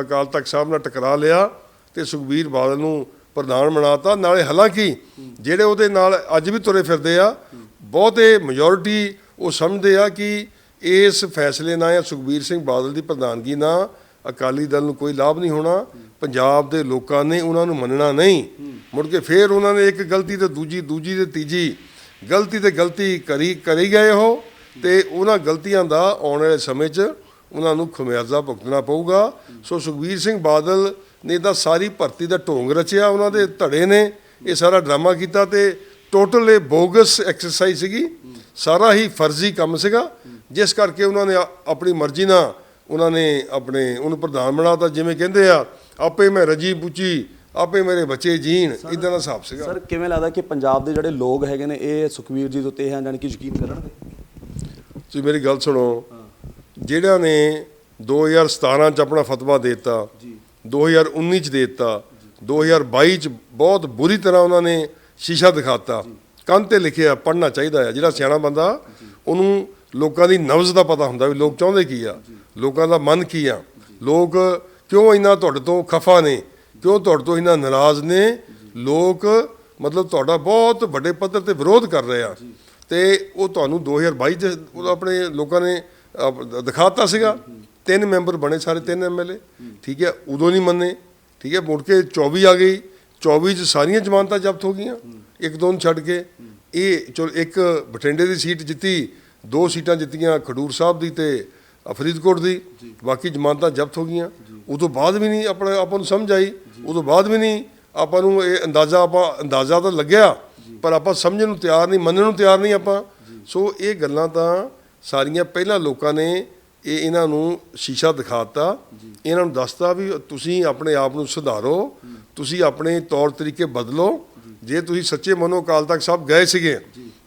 ਅਕਾਲ ਤਖਤ ਸਾਹਿਬ ਨਾਲ ਟਕਰਾ ਲਿਆ ਤੇ ਸੁਖਬੀਰ ਬਾਦਲ ਨੂੰ ਪ੍ਰਧਾਨ ਬਣਾਤਾ। ਨਾਲੇ ਹਾਲਾਂਕਿ ਜਿਹੜੇ ਉਹਦੇ ਨਾਲ ਅੱਜ ਵੀ ਤੁਰੇ ਫਿਰਦੇ ਆ, ਬਹੁਤੇ ਮੈਜੋਰਿਟੀ ਉਹ ਸਮਝਦੇ ਆ ਕਿ ਇਸ ਫੈਸਲੇ ਨਾਲ ਸੁਖਬੀਰ ਸਿੰਘ ਬਾਦਲ ਦੀ ਪ੍ਰਧਾਨਗੀ ਨਾਲ ਅਕਾਲੀ ਦਲ ਨੂੰ ਕੋਈ ਲਾਭ ਨਹੀਂ ਹੋਣਾ, ਪੰਜਾਬ ਦੇ ਲੋਕਾਂ ਨੇ ਉਹਨਾਂ ਨੂੰ ਮੰਨਣਾ ਨਹੀਂ। ਮੁੜ ਕੇ ਫੇਰ ਉਹਨਾਂ ਨੇ ਇੱਕ ਗਲਤੀ ਤੇ ਦੂਜੀ ਦੂਜੀ ਤੇ ਤੀਜੀ ਗਲਤੀ ਤੇ ਗਲਤੀ ਕਰੀ ਕਰੀ ਗਏ ਉਹ ਤੇ ਉਹਨਾਂ ਗਲਤੀਆਂ ਦਾ ਆਉਣ ਵਾਲੇ ਸਮੇਂ 'ਚ ਉਹਨਾਂ ਨੂੰ ਖਮਿਆਜ਼ਾ ਭੁਗਤਣਾ ਪਊਗਾ। ਸੋ ਸੁਖਬੀਰ ਸਿੰਘ ਬਾਦਲ ਨੇ ਤਾਂ ਸਾਰੀ ਭਰਤੀ ਦਾ ਢੋਂਗ ਰਚਿਆ, ਉਹਨਾਂ ਦੇ ਧੜੇ ਨੇ, ਇਹ ਸਾਰਾ ਡਰਾਮਾ ਕੀਤਾ ਤੇ ਟੋਟਲ ਇਹ ਬੋਗਸ ਐਕਸਰਸਾਈਜ਼ ਸੀਗੀ, ਸਾਰਾ ਹੀ ਫਰਜ਼ੀ ਕੰਮ ਸੀਗਾ। ਜਿਸ ਕਰਕੇ ਉਹਨਾਂ ਨੇ ਆਪਣੀ ਮਰਜ਼ੀ ਨਾਲ ਉਹਨਾਂ ਨੇ ਆਪਣੇ ਉਹਨੂੰ ਪ੍ਰਧਾਨ ਬਣਾਤਾ ਜਿਵੇਂ ਕਹਿੰਦੇ ਆ ਆਪੇ ਮੈਂ ਰਜੀ ਪੁੱਚੀ ਆਪੇ ਮੇਰੇ ਬੱਚੇ ਜੀਣ ਇਦਾਂ ਦਾ ਹਿਸਾਬ ਸੀਗਾ। ਸਰ ਕਿਵੇਂ ਲੱਗਦਾ ਕਿ ਪੰਜਾਬ ਦੇ ਜਿਹੜੇ ਲੋਕ ਹੈਗੇ ਨੇ ਇਹ ਸੁਖਵੀਰ ਜੀ ਦੇ ਉੱਤੇ ਹੈ ਜਾਣੀ ਕਿ ਯਕੀਨ ਕਰਨਗੇ? ਤੁਸੀਂ ਮੇਰੀ ਗੱਲ ਸੁਣੋ। ਜਿਹੜਾ ਨੇ 2017 ਚ ਆਪਣਾ ਫਤਵਾ ਦਿੱਤਾ ਜੀ। 2019 ਚ ਦਿੱਤਾ 2022 ਚ ਬਹੁਤ ਬੁਰੀ ਤਰ੍ਹਾਂ ਉਹਨਾਂ ਨੇ ਸ਼ੀਸ਼ਾ ਦਿਖਾਤਾ। ਕੰਨ ਤੇ ਲਿਖਿਆ ਪੜਨਾ ਚਾਹੀਦਾ ਹੈ ਜਿਹੜਾ ਸਿਆਣਾ ਬੰਦਾ ਉਹਨੂੰ ਲੋਕਾਂ ਦੀ ਨਬਜ਼ ਦਾ ਪਤਾ ਹੁੰਦਾ ਵੀ ਲੋਕ ਚਾਹੁੰਦੇ ਕੀ ਆ ਲੋਕਾਂ ਦਾ ਮਨ ਕੀ ਆ। ਲੋਕ ਕਿਉਂ ਇੰਨਾ ਤੁਹਾਡੇ ਤੋਂ ਖਫਾ ਨੇ ਕਿਉਂ ਤੁਹਾਡੇ ਤੋਂ ਇੰਨਾ ਨਾਰਾਜ਼ ਨੇ? ਲੋਕ ਮਤਲਬ ਤੁਹਾਡਾ ਬਹੁਤ ਵੱਡੇ ਪੱਧਰ ਤੇ ਵਿਰੋਧ ਕਰ ਰਹੇ ਆ। ਤੇ ਉਹ ਤੁਹਾਨੂੰ 2022 ਚ ਉਹ ਆਪਣੇ ਲੋਕਾਂ ਨੇ ਅਹ, ਦਿਖਾਤਾ ਸੀਗਾ। ਤਿੰਨ ਮੈਂਬਰ ਬਣੇ ਸਾਰੇ ਤਿੰਨ ਐਮਐਲਏ ਠੀਕ ਹੈ ਉਦੋਂ ਨਹੀਂ ਮੰਨੇ। ਠੀਕ ਹੈ ਮੁੜ ਕੇ 24 ਆ ਗਈ। 24 ਚ ਸਾਰੀਆਂ ਜ਼ਮਾਨਤਾਂ ਜ਼ਬਤ ਹੋ ਗਈਆਂ। ਇੱਕ ਦੋ ਨੂੰ ਛੱਡ ਕੇ। ਇਹ ਚਲੋ ਇੱਕ ਬਠਿੰਡੇ ਦੀ ਸੀਟ ਜਿੱਤੀ ਦੋ ਸੀਟਾਂ ਜਿੱਤੀਆਂ ਖਡੂਰ ਸਾਹਿਬ ਦੀ ਤੇ ਫਰੀਦਕੋਟ ਦੀ ਬਾਕੀ ਜ਼ਮਾਨਤਾਂ ਜ਼ਬਤ ਹੋ ਗਈਆਂ। ਉਦੋਂ ਬਾਅਦ ਵੀ ਨਹੀਂ ਆਪਣਾ ਆਪਾਂ ਨੂੰ ਸਮਝ ਆਈ। ਉਦੋਂ ਬਾਅਦ ਵੀ ਨਹੀਂ ਆਪਾਂ ਨੂੰ ਇਹ ਅੰਦਾਜ਼ਾ ਆਪਾਂ ਅੰਦਾਜ਼ਾ ਤਾਂ ਲੱਗਿਆ ਪਰ ਆਪਾਂ ਸਮਝਣ ਨੂੰ ਤਿਆਰ ਨਹੀਂ ਮੰਨਣ ਨੂੰ ਤਿਆਰ ਨਹੀਂ ਆਪਾਂ। ਸੋ ਇਹ ਗੱਲਾਂ ਤਾਂ ਸਾਰੀਆਂ ਪਹਿਲਾਂ ਲੋਕਾਂ ਨੇ ਇਹ ਇਹਨਾਂ ਨੂੰ ਸ਼ੀਸ਼ਾ ਦਿਖਾਤਾ। ਇਹਨਾਂ ਨੂੰ ਦੱਸਤਾ ਵੀ ਤੁਸੀਂ ਆਪਣੇ ਆਪ ਨੂੰ ਸੁਧਾਰੋ ਤੁਸੀਂ ਆਪਣੇ ਤੌਰ ਤਰੀਕੇ ਬਦਲੋ। ਜੇ। ਤੁਸੀਂ ਸੱਚੇ ਮਨੋਂ ਅਕਾਲ ਤਖਤ ਸਾਹਿਬ ਗਏ ਸੀਗੇ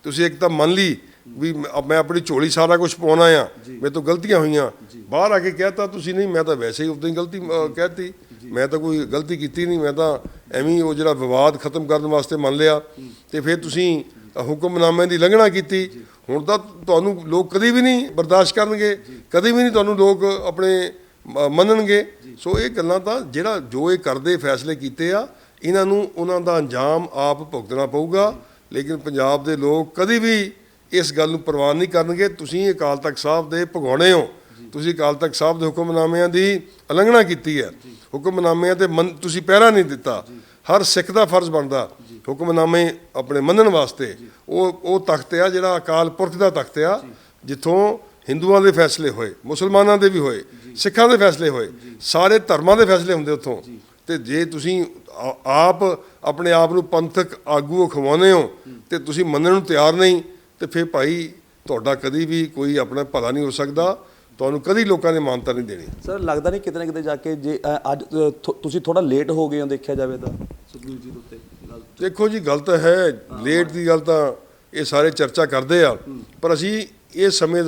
ਤੁਸੀਂ ਇੱਕ ਤਾਂ ਮੰਨ ਲਈ ਵੀ ਮ- ਆਪਣੀ ਝੋਲੀ ਸਾਰਾ ਕੁਝ ਪਾਉਣਾ ਆ। ਮੇਰੇ ਤੋਂ ਗਲਤੀਆਂ ਹੋਈਆਂ। ਬਾਹਰ ਆ ਕੇ ਕਹਿਤਾ ਤੁਸੀਂ ਨਹੀਂ ਮੈਂ ਤਾਂ ਵੈਸੇ ਹੀ ਉਦੋਂ ਹੀ ਗਲਤੀ ਕਹਿਤੀ। ਮੈਂ ਤਾਂ ਕੋਈ ਗਲਤੀ ਕੀਤੀ ਨਹੀਂ ਮੈਂ ਤਾਂ ਐਵੇਂ ਉਹ ਜਿਹੜਾ ਵਿਵਾਦ ਖਤਮ ਕਰਨ ਵਾਸਤੇ ਮੰਨ ਲਿਆ। ਤੇ ਫਿਰ ਤੁਸੀਂ ਹੁਕਮਨਾਮੇ ਦੀ ਲੰਘਣਾ ਕੀਤੀ। ਹੁਣ ਤਾਂ ਤੁਹਾਨੂੰ ਲੋਕ ਕਦੀ ਵੀ ਨਹੀਂ ਬਰਦਾਸ਼ਤ ਕਰਨਗੇ। ਕਦੀ ਵੀ ਨਹੀਂ ਤੁਹਾਨੂੰ ਲੋਕ ਆਪਣੇ ਮੰਨਣਗੇ। ਸੋ ਇਹ ਗੱਲਾਂ ਤਾਂ ਜਿਹੜਾ ਜੋ ਇਹ ਕਰਦੇ ਫੈਸਲੇ ਕੀਤੇ ਆ ਇਹਨਾਂ ਨੂੰ ਉਹਨਾਂ ਦਾ ਅੰਜਾਮ ਆਪ ਭੁਗਤਣਾ ਪਊਗਾ। ਲੇਕਿਨ ਪੰਜਾਬ ਦੇ ਲੋਕ ਕਦੀ ਵੀ ਇਸ ਗੱਲ ਨੂੰ ਪ੍ਰਵਾਨ ਨਹੀਂ ਕਰਨਗੇ। ਤੁਸੀਂ ਅਕਾਲ ਤਖਤ ਸਾਹਿਬ ਦੇ ਭਗੌਣੇ ਹੋ। ਤੁਸੀਂ ਅਕਾਲ ਤਖਤ ਸਾਹਿਬ ਦੇ ਹੁਕਮਨਾਮਿਆਂ ਦੀ ਉਲੰਘਣਾ ਕੀਤੀ ਹੈ। ਹੁਕਮਨਾਮਿਆਂ ਤੇ ਤੁਸੀਂ ਪਹਿਰਾ ਨਹੀਂ ਦਿੱਤਾ। ਹਰ ਸਿੱਖ ਦਾ ਫਰਜ਼ ਬਣਦਾ। ਹੁਕਮਨਾਮੇ ਆਪਣੇ ਮੰਨਣ ਵਾਸਤੇ। ਉਹ ਉਹ ਤਖਤ ਆ ਜਿਹੜਾ ਅਕਾਲ ਪੁਰਖ ਦਾ ਤਖਤ ਆ। ਜਿੱਥੋਂ ਹਿੰਦੂਆਂ ਦੇ ਫੈਸਲੇ ਹੋਏ ਮੁਸਲਮਾਨਾਂ ਦੇ ਵੀ ਹੋਏ ਸਿੱਖਾਂ ਦੇ ਫੈਸਲੇ ਹੋਏ ਸਾਰੇ ਧਰਮਾਂ ਦੇ ਫੈਸਲੇ ਹੁੰਦੇ ਉੱਥੋਂ। ਤੇ ਜੇ ਤੁਸੀਂ ਆਪ ਆਪਣੇ ਆਪ ਨੂੰ ਪੰਥਕ ਆਗੂ ਖਵਾਉਂਦੇ ਹੋ। ਤੇ ਤੁਸੀਂ ਮੰਨਣ ਨੂੰ ਤਿਆਰ ਨਹੀਂ ਤੇ ਫਿਰ ਭਾਈ ਤੁਹਾਡਾ ਕਦੀ ਵੀ ਕੋਈ ਆਪਣਾ ਭਲਾ ਨਹੀਂ ਹੋ ਸਕਦਾ ਤੁਹਾਨੂੰ ਕਦੀ ਲੋਕਾਂ ਨੇ ਮਾਨਤਾ ਨਹੀਂ ਦੇਣੀ। ਸਰ ਲੱਗਦਾ ਨਹੀਂ ਕਿਤੇ ਨਾ ਕਿਤੇ ਜਾ ਕੇ ਜੇ ਅੱਜ ਤੁਸੀਂ ਥੋੜਾ ਲੇਟ ਹੋ ਗਏ ਹੋ ਦੇਖਿਆ ਜਾਵੇ ਤਾਂ। ਸੁਖਵੀਰ ਜੀ ਦੇ ਉੱਤੇ ਦੇਖੋ ਜੀ ਗੱਲ ਤਾਂ ਹੈ ਲੇਟ ਦੀ ਗੱਲ ਤਾਂ ਇਹ ਸਾਰੇ ਚਰਚਾ ਕਰਦੇ ਆ। ਪਰ ਅਸੀਂ ਇਹ ਸਮੇਂ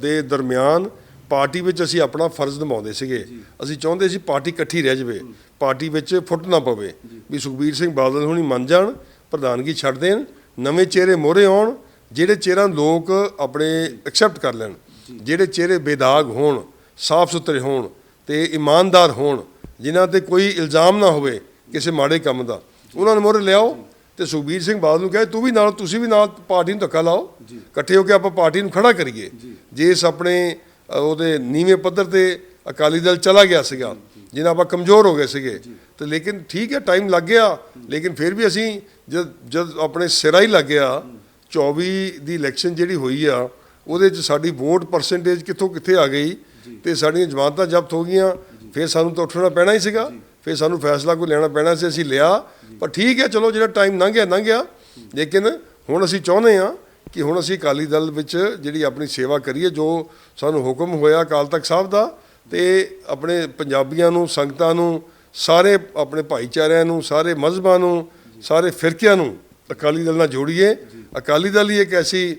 ਦੇ ਦਰਮਿਆਨ ਪਾਰਟੀ ਵਿੱਚ ਅਸੀਂ ਆਪਣਾ ਫਰਜ਼ ਨਿਭਾਉਂਦੇ ਸੀਗੇ। ਅਸੀਂ ਚਾਹੁੰਦੇ ਸੀ ਪਾਰਟੀ ਇਕੱਠੀ ਰਹਿ ਜਾਵੇ ਪਾਰਟੀ ਵਿੱਚ ਫੁੱਟ ਨਾ ਪਵੇ ਵੀ ਸੁਖਬੀਰ ਸਿੰਘ ਬਾਦਲ ਹੁਣੀ ਮੰਨ ਜਾਣ ਪ੍ਰਧਾਨਗੀ ਛੱਡ ਦੇਣ ਨਵੇਂ ਚਿਹਰੇ ਮੋਹਰੇ ਆਉਣ ਜਿਹੜੇ ਚਿਹਰਾ ਲੋਕ ਆਪਣੇ ਐਕਸੈਪਟ ਕਰ ਲੈਣ ਜਿਹੜੇ ਚਿਹਰੇ ਬੇਦਾਗ ਹੋਣ ਸਾਫ਼ ਸੁਥਰੇ ਹੋਣ ਤੇ ਇਮਾਨਦਾਰ ਹੋਣ ਜਿਨ੍ਹਾਂ ਤੇ ਕੋਈ ਇਲਜ਼ਾਮ ਨਾ ਹੋਵੇ ਕਿਸੇ ਮਾੜੇ ਕੰਮ ਦਾ ਉਹਨਾਂ ਨੂੰ ਮੋਹਰੇ ਲਿਆਓ ਤੇ ਸੁਖਬੀਰ ਸਿੰਘ ਬਾਦਲ ਨੂੰ ਕਹੇ ਤੂੰ ਵੀ ਨਾਲ ਤੁਸੀਂ ਵੀ ਨਾਲ ਪਾਰਟੀ ਨੂੰ ਧੱਕਾ ਲਾਓ ਇਕੱਠੇ ਹੋ ਕੇ ਆਪਾਂ ਪਾਰਟੀ ਨੂੰ ਖੜਾ ਕਰੀਏ। ਜੇ। ਇਸ ਆਪਣੇ ਉਹਦੇ ਨੀਵੇਂ ਪੱਧਰ ਤੇ ਅਕਾਲੀ ਦਲ ਚਲਾ ਗਿਆ ਸੀਗਾ ਜਿਹਨਾਂ ਆਪਾਂ ਕਮਜ਼ੋਰ ਹੋ ਗਏ ਸੀਗੇ ਤੇ ਲੇਕਿਨ ਠੀਕ ਹੈ ਟਾਈਮ ਲੱਗ ਗਿਆ ਲੇਕਿਨ ਫਿਰ ਵੀ ਅਸੀਂ ਜਦ ਜਦ ਆਪਣੇ ਸਿਰਾ ਹੀ ਲੱਗ ਗਿਆ 24 ਦੀ ਇਲੈਕਸ਼ਨ ਜਿਹੜੀ ਹੋਈ ਆ ਉਹਦੇ 'ਚ ਸਾਡੀ ਵੋਟ ਪਰਸੈਂਟੇਜ ਕਿੱਥੋਂ ਕਿੱਥੇ ਆ ਗਈ ਤੇ ਸਾਡੀਆਂ ਜਮਾਨਤਾਂ ਜ਼ਬਤ ਹੋ ਗਈਆਂ। ਫਿਰ ਸਾਨੂੰ ਤਾਂ ਉੱਠਣਾ ਪੈਣਾ ਹੀ ਸੀਗਾ। ਫਿਰ ਸਾਨੂੰ ਫੈਸਲਾ ਕੋਈ ਲੈਣਾ ਪੈਣਾ ਸੀ ਅਸੀਂ ਲਿਆ। ਪਰ ਠੀਕ ਹੈ ਚਲੋ ਜਿਹੜਾ ਟਾਈਮ ਲੰਘ ਗਿਆ ਲੰਘ ਗਿਆ ਲੇਕਿਨ ਹੁਣ ਅਸੀਂ ਚਾਹੁੰਦੇ ਆ ਕਿ ਹੁਣ ਅਸੀਂ ਅਕਾਲੀ ਦਲ ਵਿੱਚ ਜਿਹੜੀ ਆਪਣੀ ਸੇਵਾ ਕਰੀਏ ਜੋ ਸਾਨੂੰ ਹੁਕਮ ਹੋਇਆ ਅਕਾਲ ਤਖਤ ਸਾਹਿਬ ਦਾ ਤੇ ਆਪਣੇ ਪੰਜਾਬੀਆਂ ਨੂੰ ਸੰਗਤਾਂ ਨੂੰ ਸਾਰੇ ਆਪਣੇ ਭਾਈਚਾਰਿਆਂ ਨੂੰ ਸਾਰੇ ਮਜ਼ਹਬਾਂ ਨੂੰ ਸਾਰੇ ਫਿਰਕਿਆਂ ਨੂੰ ਅਕਾਲੀ ਦਲ ਨਾਲ ਜੋੜੀਏ। ਅਕਾਲੀ ਦਲ ਹੀ ਇੱਕ ਐਸੀ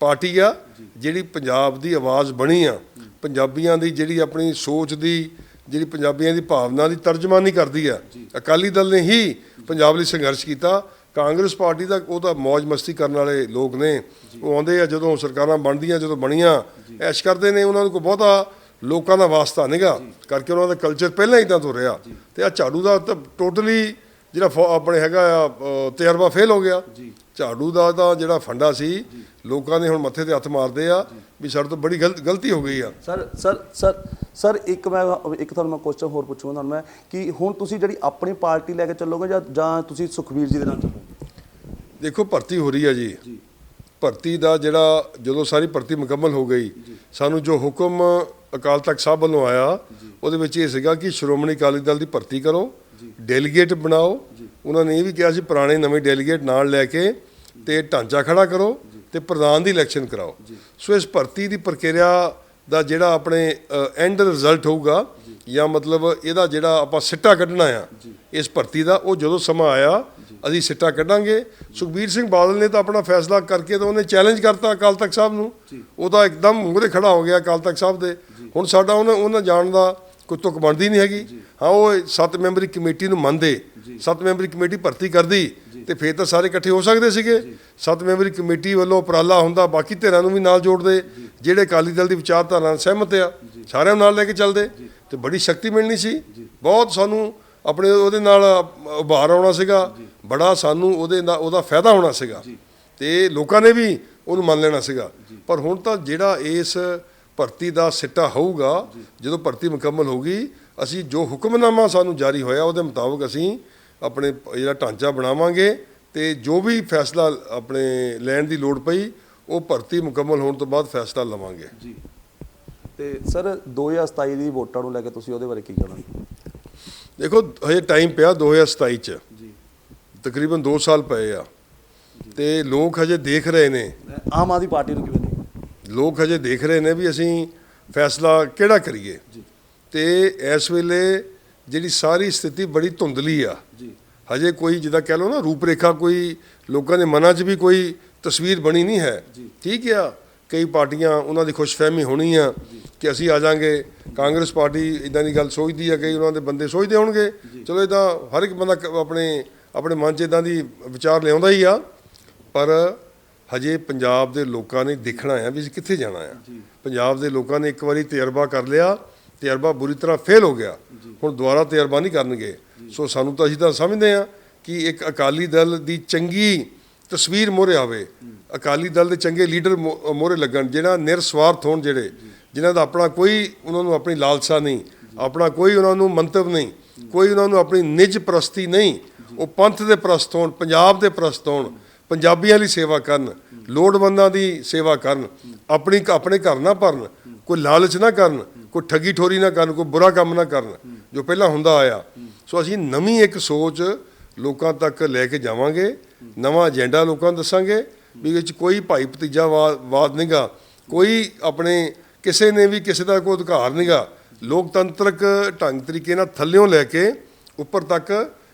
ਪਾਰਟੀ ਆ ਜਿਹੜੀ ਪੰਜਾਬ ਦੀ ਆਵਾਜ਼ ਬਣੀ ਆ। ਪੰਜਾਬੀਆਂ ਦੀ ਜਿਹੜੀ ਆਪਣੀ ਸੋਚ ਦੀ, ਜਿਹੜੀ ਪੰਜਾਬੀਆਂ ਦੀ ਭਾਵਨਾ ਦੀ ਤਰਜਮਾਨੀ ਕਰਦੀ ਆ। ਅਕਾਲੀ ਦਲ ਨੇ ਹੀ ਪੰਜਾਬ ਲਈ ਸੰਘਰਸ਼ ਕੀਤਾ। ਕਾਂਗਰਸ ਪਾਰਟੀ ਦਾ ਉਹ ਤਾਂ ਮौज ਮਸਤੀ ਕਰਨ ਵਾਲੇ ਲੋਕ ਨੇ। ਉਹ ਆਉਂਦੇ ਆ ਜਦੋਂ ਸਰਕਾਰਾਂ ਬਣਦੀਆਂ, ਜਦੋਂ ਬਣੀਆਂ, ਐਸ਼ ਕਰਦੇ ਨੇ। ਉਹਨਾਂ ਨੂੰ ਕੋਈ ਬਹੁਤਾ ਲੋਕਾਂ ਦਾ ਵਾਸਤਾ ਨਹੀਂਗਾ ਕਰਕੇ ਉਹਨਾਂ ਦਾ ਕਲਚਰ ਪਹਿਲਾਂ ਹੀ ਤਾਂ ਤੋਂ ਰਿਹਾ। ਤੇ ਆ ਝਾੜੂ ਦਾ ਤਾਂ ਟੋਟਲੀ ਜਿਹੜਾ ਫੌ- ਆਪਣੇ ਹੈਗਾ ਆ ਤਜਰਬਾ ਫੇਲ ਹੋ ਗਿਆ। ਝਾੜੂ ਦਾ ਤਾਂ ਜਿਹੜਾ ਫੰਡਾ ਸੀ ਲੋਕਾਂ ਨੇ ਹੁਣ ਮੱਥੇ ਤੇ ਹੱਥ ਮਾਰਦੇ ਆ ਵੀ ਸਾਡੇ ਤੋਂ ਬੜੀ ਗਲਤ ਗਲਤੀ ਹੋ ਗਈ ਆ। ਸਰ ਸਰ ਸਰ ਸਰ ਇੱਕ ਮੈਂ ਇੱਕ ਤੁਹਾਨੂੰ ਮੈਂ ਕੁਐਸਚਨ ਹੋਰ ਪੁੱਛੂਗਾ ਤੁਹਾਨੂੰ ਮੈਂ ਕਿ ਹੁਣ ਤੁਸੀਂ ਜਿਹੜੀ ਆਪਣੀ ਪਾਰਟੀ ਲੈ ਕੇ ਚੱਲੋਗੇ ਜਾਂ ਜਾਂ ਤੁਸੀਂ ਸੁਖਵੀਰ ਜੀ ਦੇ ਨਾਲ ਚੱਲੋਗੇ? ਦੇਖੋ ਭਰਤੀ ਹੋ ਰਹੀ ਆ ਜੀ। ਭਰਤੀ ਦਾ ਜਿਹੜਾ ਜਦੋਂ ਸਾਰੀ ਭਰਤੀ ਮੁਕੰਮਲ ਹੋ ਗਈ ਸਾਨੂੰ ਜੋ ਹੁਕਮ ਅਕਾਲ ਤਖਤ ਸਾਹਿਬ ਵੱਲੋਂ ਆਇਆ ਉਹਦੇ ਵਿੱਚ ਇਹ ਸੀਗਾ ਕਿ ਸ਼੍ਰੋਮਣੀ ਅਕਾਲੀ ਦਲ ਦੀ ਭਰਤੀ ਕਰੋ ਡੈਲੀਗੇਟ ਬਣਾਓ ਉਹਨਾਂ ਨੇ ਇਹ ਵੀ ਕਿਹਾ ਸੀ ਪੁਰਾਣੇ ਨਵੇਂ ਡੈਲੀਗੇਟ ਨਾਲ ਲੈ ਕੇ ਤੇ ਢਾਂਚਾ ਖੜਾ ਕਰੋ ਤੇ ਪ੍ਰਧਾਨ ਦੀ ਇਲੈਕਸ਼ਨ ਕਰਾਓ। ਸੋ ਇਸ ਭਰਤੀ ਦੀ ਪ੍ਰਕਿਰਿਆ ਦਾ ਜਿਹੜਾ ਆਪਣੇ ਐਂਡ ਰਿਜ਼ਲਟ ਹੋਊਗਾ ਜਾਂ। ਮਤਲਬ ਇਹਦਾ ਜਿਹੜਾ ਆਪਾਂ ਸਿੱਟਾ ਕੱਢਣਾ ਆ ਇਸ ਭਰਤੀ ਦਾ ਉਹ ਜਦੋਂ ਸਮਾਂ ਆਇਆ ਅਸੀਂ ਸਿੱਟਾ ਕੱਢਾਂਗੇ। ਸੁਖਬੀਰ ਸਿੰਘ ਬਾਦਲ ਨੇ ਤਾਂ ਆਪਣਾ ਫੈਸਲਾ ਕਰਕੇ ਤਾਂ ਉਹਨੇ ਚੈਲੰਜ ਕਰਤਾ ਅਕਾਲ ਤਖਤ ਸਾਹਿਬ ਨੂੰ। ਉਹ ਤਾਂ ਇੱਕਦਮ ਮੂਹਰੇ ਖੜਾ ਹੋ ਗਿਆ ਅਕਾਲ ਤਖਤ ਸਾਹਿਬ ਦੇ। ਹੁਣ ਸਾਡਾ ਉਹਨਾਂ ਉਹਨਾਂ ਜਾਣ ਦਾ ਕੋਈ ਤੁਕ ਬਣਦੀ ਨਹੀਂ ਹੈਗੀ। ਹਾਂ ਉਹ ਸੱਤ ਮੈਂਬਰੀ ਕਮੇਟੀ ਨੂੰ ਮੰਨਦੇ। ਸੱਤ ਮੈਂਬਰੀ ਕਮੇਟੀ ਭਰਤੀ ਕਰਦੀ ਤੇ ਫੇਰ ਤਾਂ ਸਾਰੇ ਇਕੱਠੇ ਹੋ ਸਕਦੇ ਸੀਗੇ। ਸੱਤ ਮੈਂਬਰੀ ਕਮੇਟੀ ਵੱਲੋਂ ਉਪਰਾਲਾ ਹੁੰਦਾ ਬਾਕੀ ਧਿਰਾਂ ਨੂੰ ਵੀ ਨਾਲ ਜੋੜਦੇ। ਜਿਹੜੇ ਅਕਾਲੀ ਦਲ ਦੀ ਵਿਚਾਰਧਾਰਾ ਨਾਲ ਸਹਿਮਤ ਆ ਸਾਰਿਆਂ ਨਾਲ ਲੈ ਕੇ ਚੱਲਦੇ। ਤੇ ਬੜੀ ਸ਼ਕਤੀ ਮਿਲਣੀ ਸੀ। ਬਹੁਤ ਸਾਨੂੰ ਆਪਣੇ ਉਹਦੇ ਨਾਲ ਉਭਾਰ ਆਉਣਾ ਸੀਗਾ। ਬੜਾ ਸਾਨੂੰ ਉਹਦੇ ਨਾਲ ਉਹਦਾ ਫਾਇਦਾ ਹੋਣਾ ਸੀਗਾ। ਤੇ ਲੋਕਾਂ ਨੇ ਵੀ ਉਹਨੂੰ ਮੰਨ ਲੈਣਾ ਸੀਗਾ। ਪਰ ਹੁਣ ਤਾਂ ਜਿਹੜਾ ਇਸ ਭਰਤੀ ਦਾ ਸਿੱਟਾ ਹੋਊਗਾ ਜਦੋਂ ਭਰਤੀ ਮੁਕੰਮਲ ਹੋਊਗੀ ਅਸੀਂ ਜੋ ਹੁਕਮਨਾਮਾ ਸਾਨੂੰ ਜਾਰੀ ਹੋਇਆ ਉਹਦੇ ਮੁਤਾਬਕ ਅਸੀਂ ਆਪਣੇ ਜਿਹੜਾ ਢਾਂਚਾ ਬਣਾਵਾਂਗੇ ਤੇ ਜੋ ਵੀ ਫੈਸਲਾ ਆਪਣੇ ਲੈਣ ਦੀ ਲੋੜ ਪਈ ਉਹ ਭਰਤੀ ਮੁਕੰਮਲ ਹੋਣ ਤੋਂ ਬਾਅਦ ਫੈਸਲਾ ਲਵਾਂਗੇ। ਜੀ। ਤੇ ਸਰ 2027 ਦੀ ਵੋਟਾਂ ਨੂੰ ਲੈ ਕੇ ਤੁਸੀਂ ਉਹਦੇ ਬਾਰੇ ਕੀ ਕਹਿਣਾ? ਦੇਖੋ ਹਜੇ ਟਾਈਮ ਪਿਆ 2027 ਚ। ਜੀ। ਤਕਰੀਬਨ 2 ਸਾਲ ਪਏ ਆ। ਤੇ ਲੋਕ ਹਜੇ ਦੇਖ ਰਹੇ ਨੇ। ਆਮ ਆਦਮੀ ਪਾਰਟੀ ਨੂੰ ਕਿਵੇਂ ਲੋਕ ਹਜੇ ਦੇਖ ਰਹੇ ਨੇ ਵੀ ਅਸੀਂ ਫੈਸਲਾ ਕਿਹੜਾ ਕਰੀਏ। ਜੀ। ਤੇ ਇਸ ਵੇਲੇ ਜਿਹੜੀ ਸਾਰੀ ਸਥਿਤੀ ਬੜੀ ਧੁੰਦਲੀ ਆ। ਜੀ। ਹਜੇ ਕੋਈ ਜਿੱਦਾਂ ਕਹਿ ਲਓ ਨਾ ਰੂਪਰੇਖਾ ਕੋਈ ਲੋਕਾਂ ਦੇ ਮਨਾਂ 'ਚ ਵੀ ਕੋਈ ਤਸਵੀਰ ਬਣੀ ਨਹੀਂ ਹੈ। ਠੀਕ ਆ ਕਈ ਪਾਰਟੀਆਂ ਉਹਨਾਂ ਦੀ ਖੁਸ਼ਫਹਿਮੀ ਹੋਣੀ ਆ ਕਿ ਅਸੀਂ ਆ ਜਾਾਂਗੇ ਕਾਂਗਰਸ ਪਾਰਟੀ ਇਦਾਂ ਦੀ ਗੱਲ ਸੋਚਦੀ ਆ ਕਈ ਉਹਨਾਂ ਦੇ ਬੰਦੇ ਸੋਚਦੇ ਹੋਣਗੇ। ਚਲੋ ਇਹ ਤਾਂ ਹਰ ਇੱਕ ਬੰਦਾ ਆਪਣੇ ਆਪਣੇ ਮਨ 'ਚ ਇਦਾਂ ਦੀ ਵਿਚਾਰ ਲਿਆਉਂਦਾ ਹੀ ਆ। ਪਰ ਹਜੇ ਪੰਜਾਬ ਦੇ ਲੋਕਾਂ ਨੇ ਦੇਖਣਾ ਆ ਵੀ ਅਸੀਂ ਕਿੱਥੇ ਜਾਣਾ ਆ। ਪੰਜਾਬ ਦੇ ਲੋਕਾਂ ਨੇ ਇੱਕ ਵਾਰੀ ਤਜਰਬਾ ਕਰ ਲਿਆ। ਤਜਰਬਾ ਬੁਰੀ ਤਰ੍ਹਾਂ ਫੇਲ ਹੋ ਗਿਆ। ਹੁਣ ਦੁਬਾਰਾ ਤਜਰਬਾ ਨਹੀਂ ਕਰਨਗੇ। ਸੋ ਸਾਨੂੰ ਤਾਂ ਅਸੀਂ ਤਾਂ ਸਮਝਦੇ ਆ ਕਿ ਇੱਕ ਅਕਾਲੀ ਦਲ ਦੀ ਚੰਗੀ ਤਸਵੀਰ ਮੋਹਰੇ ਆਵੇ। ਅਕਾਲੀ ਦਲ ਦੇ ਚੰਗੇ ਲੀਡਰ ਮੋਹਰੇ ਲੱਗਣ ਜਿਹੜਾ ਨਿਰਸਵਾਰਥ ਹੋਣ ਜਿਹੜੇ ਜਿਨ੍ਹਾਂ ਦਾ ਆਪਣਾ ਕੋਈ ਉਹਨਾਂ ਨੂੰ ਆਪਣੀ ਲਾਲਸਾ ਨਹੀਂ ਆਪਣਾ ਕੋਈ ਉਹਨਾਂ ਨੂੰ ਮੰਤਵ ਨਹੀਂ ਕੋਈ ਉਹਨਾਂ ਨੂੰ ਆਪਣੀ ਨਿੱਜ ਪ੍ਰਸਤੀ ਨਹੀਂ ਉਹ ਪੰਥ ਦੇ ਪ੍ਰਸਤ ਹੋਣ ਪੰਜਾਬ ਦੇ ਪ੍ਰਸਤ ਹੋਣ ਪੰਜਾਬੀਆਂ ਲਈ ਸੇਵਾ ਕਰਨ ਲੋੜਵੰਦਾਂ ਦੀ ਸੇਵਾ ਕਰਨ ਆਪਣੀ ਆਪਣੇ ਘਰ ਨਾ ਭਰਨ ਕੋਈ ਲਾਲਚ ਨਾ ਕਰਨ ਕੋਈ ਠੱਗੀ ਠੋਰੀ ਨਾ ਕਰਨ ਕੋਈ ਬੁਰਾ ਕੰਮ ਨਾ ਕਰਨ ਜੋ ਪਹਿਲਾਂ ਹੁੰਦਾ ਆਇਆ। ਸੋ ਅਸੀਂ ਨਵੀਂ ਇੱਕ ਸੋਚ ਲੋਕਾਂ ਤੱਕ ਲੈ ਕੇ ਜਾਵਾਂਗੇ ਨਵਾਂ ਏਜੰਡਾ ਲੋਕਾਂ ਨੂੰ ਦੱਸਾਂਗੇ ਵੀ ਵਿੱਚ ਕੋਈ ਭਾਈ ਭਤੀਜਾ ਵਾ- ਵਾਦ ਨਹੀਂਗਾ ਕੋਈ ਆਪਣੇ ਕਿਸੇ ਨੇ ਵੀ ਕਿਸੇ ਦਾ ਕੋਈ ਅਧਿਕਾਰ ਨਹੀਂਗਾ ਲੋਕਤੰਤਰਕ ਢੰਗ ਤਰੀਕੇ ਨਾਲ ਥੱਲਿਓਂ ਲੈ ਕੇ ਉੱਪਰ ਤੱਕ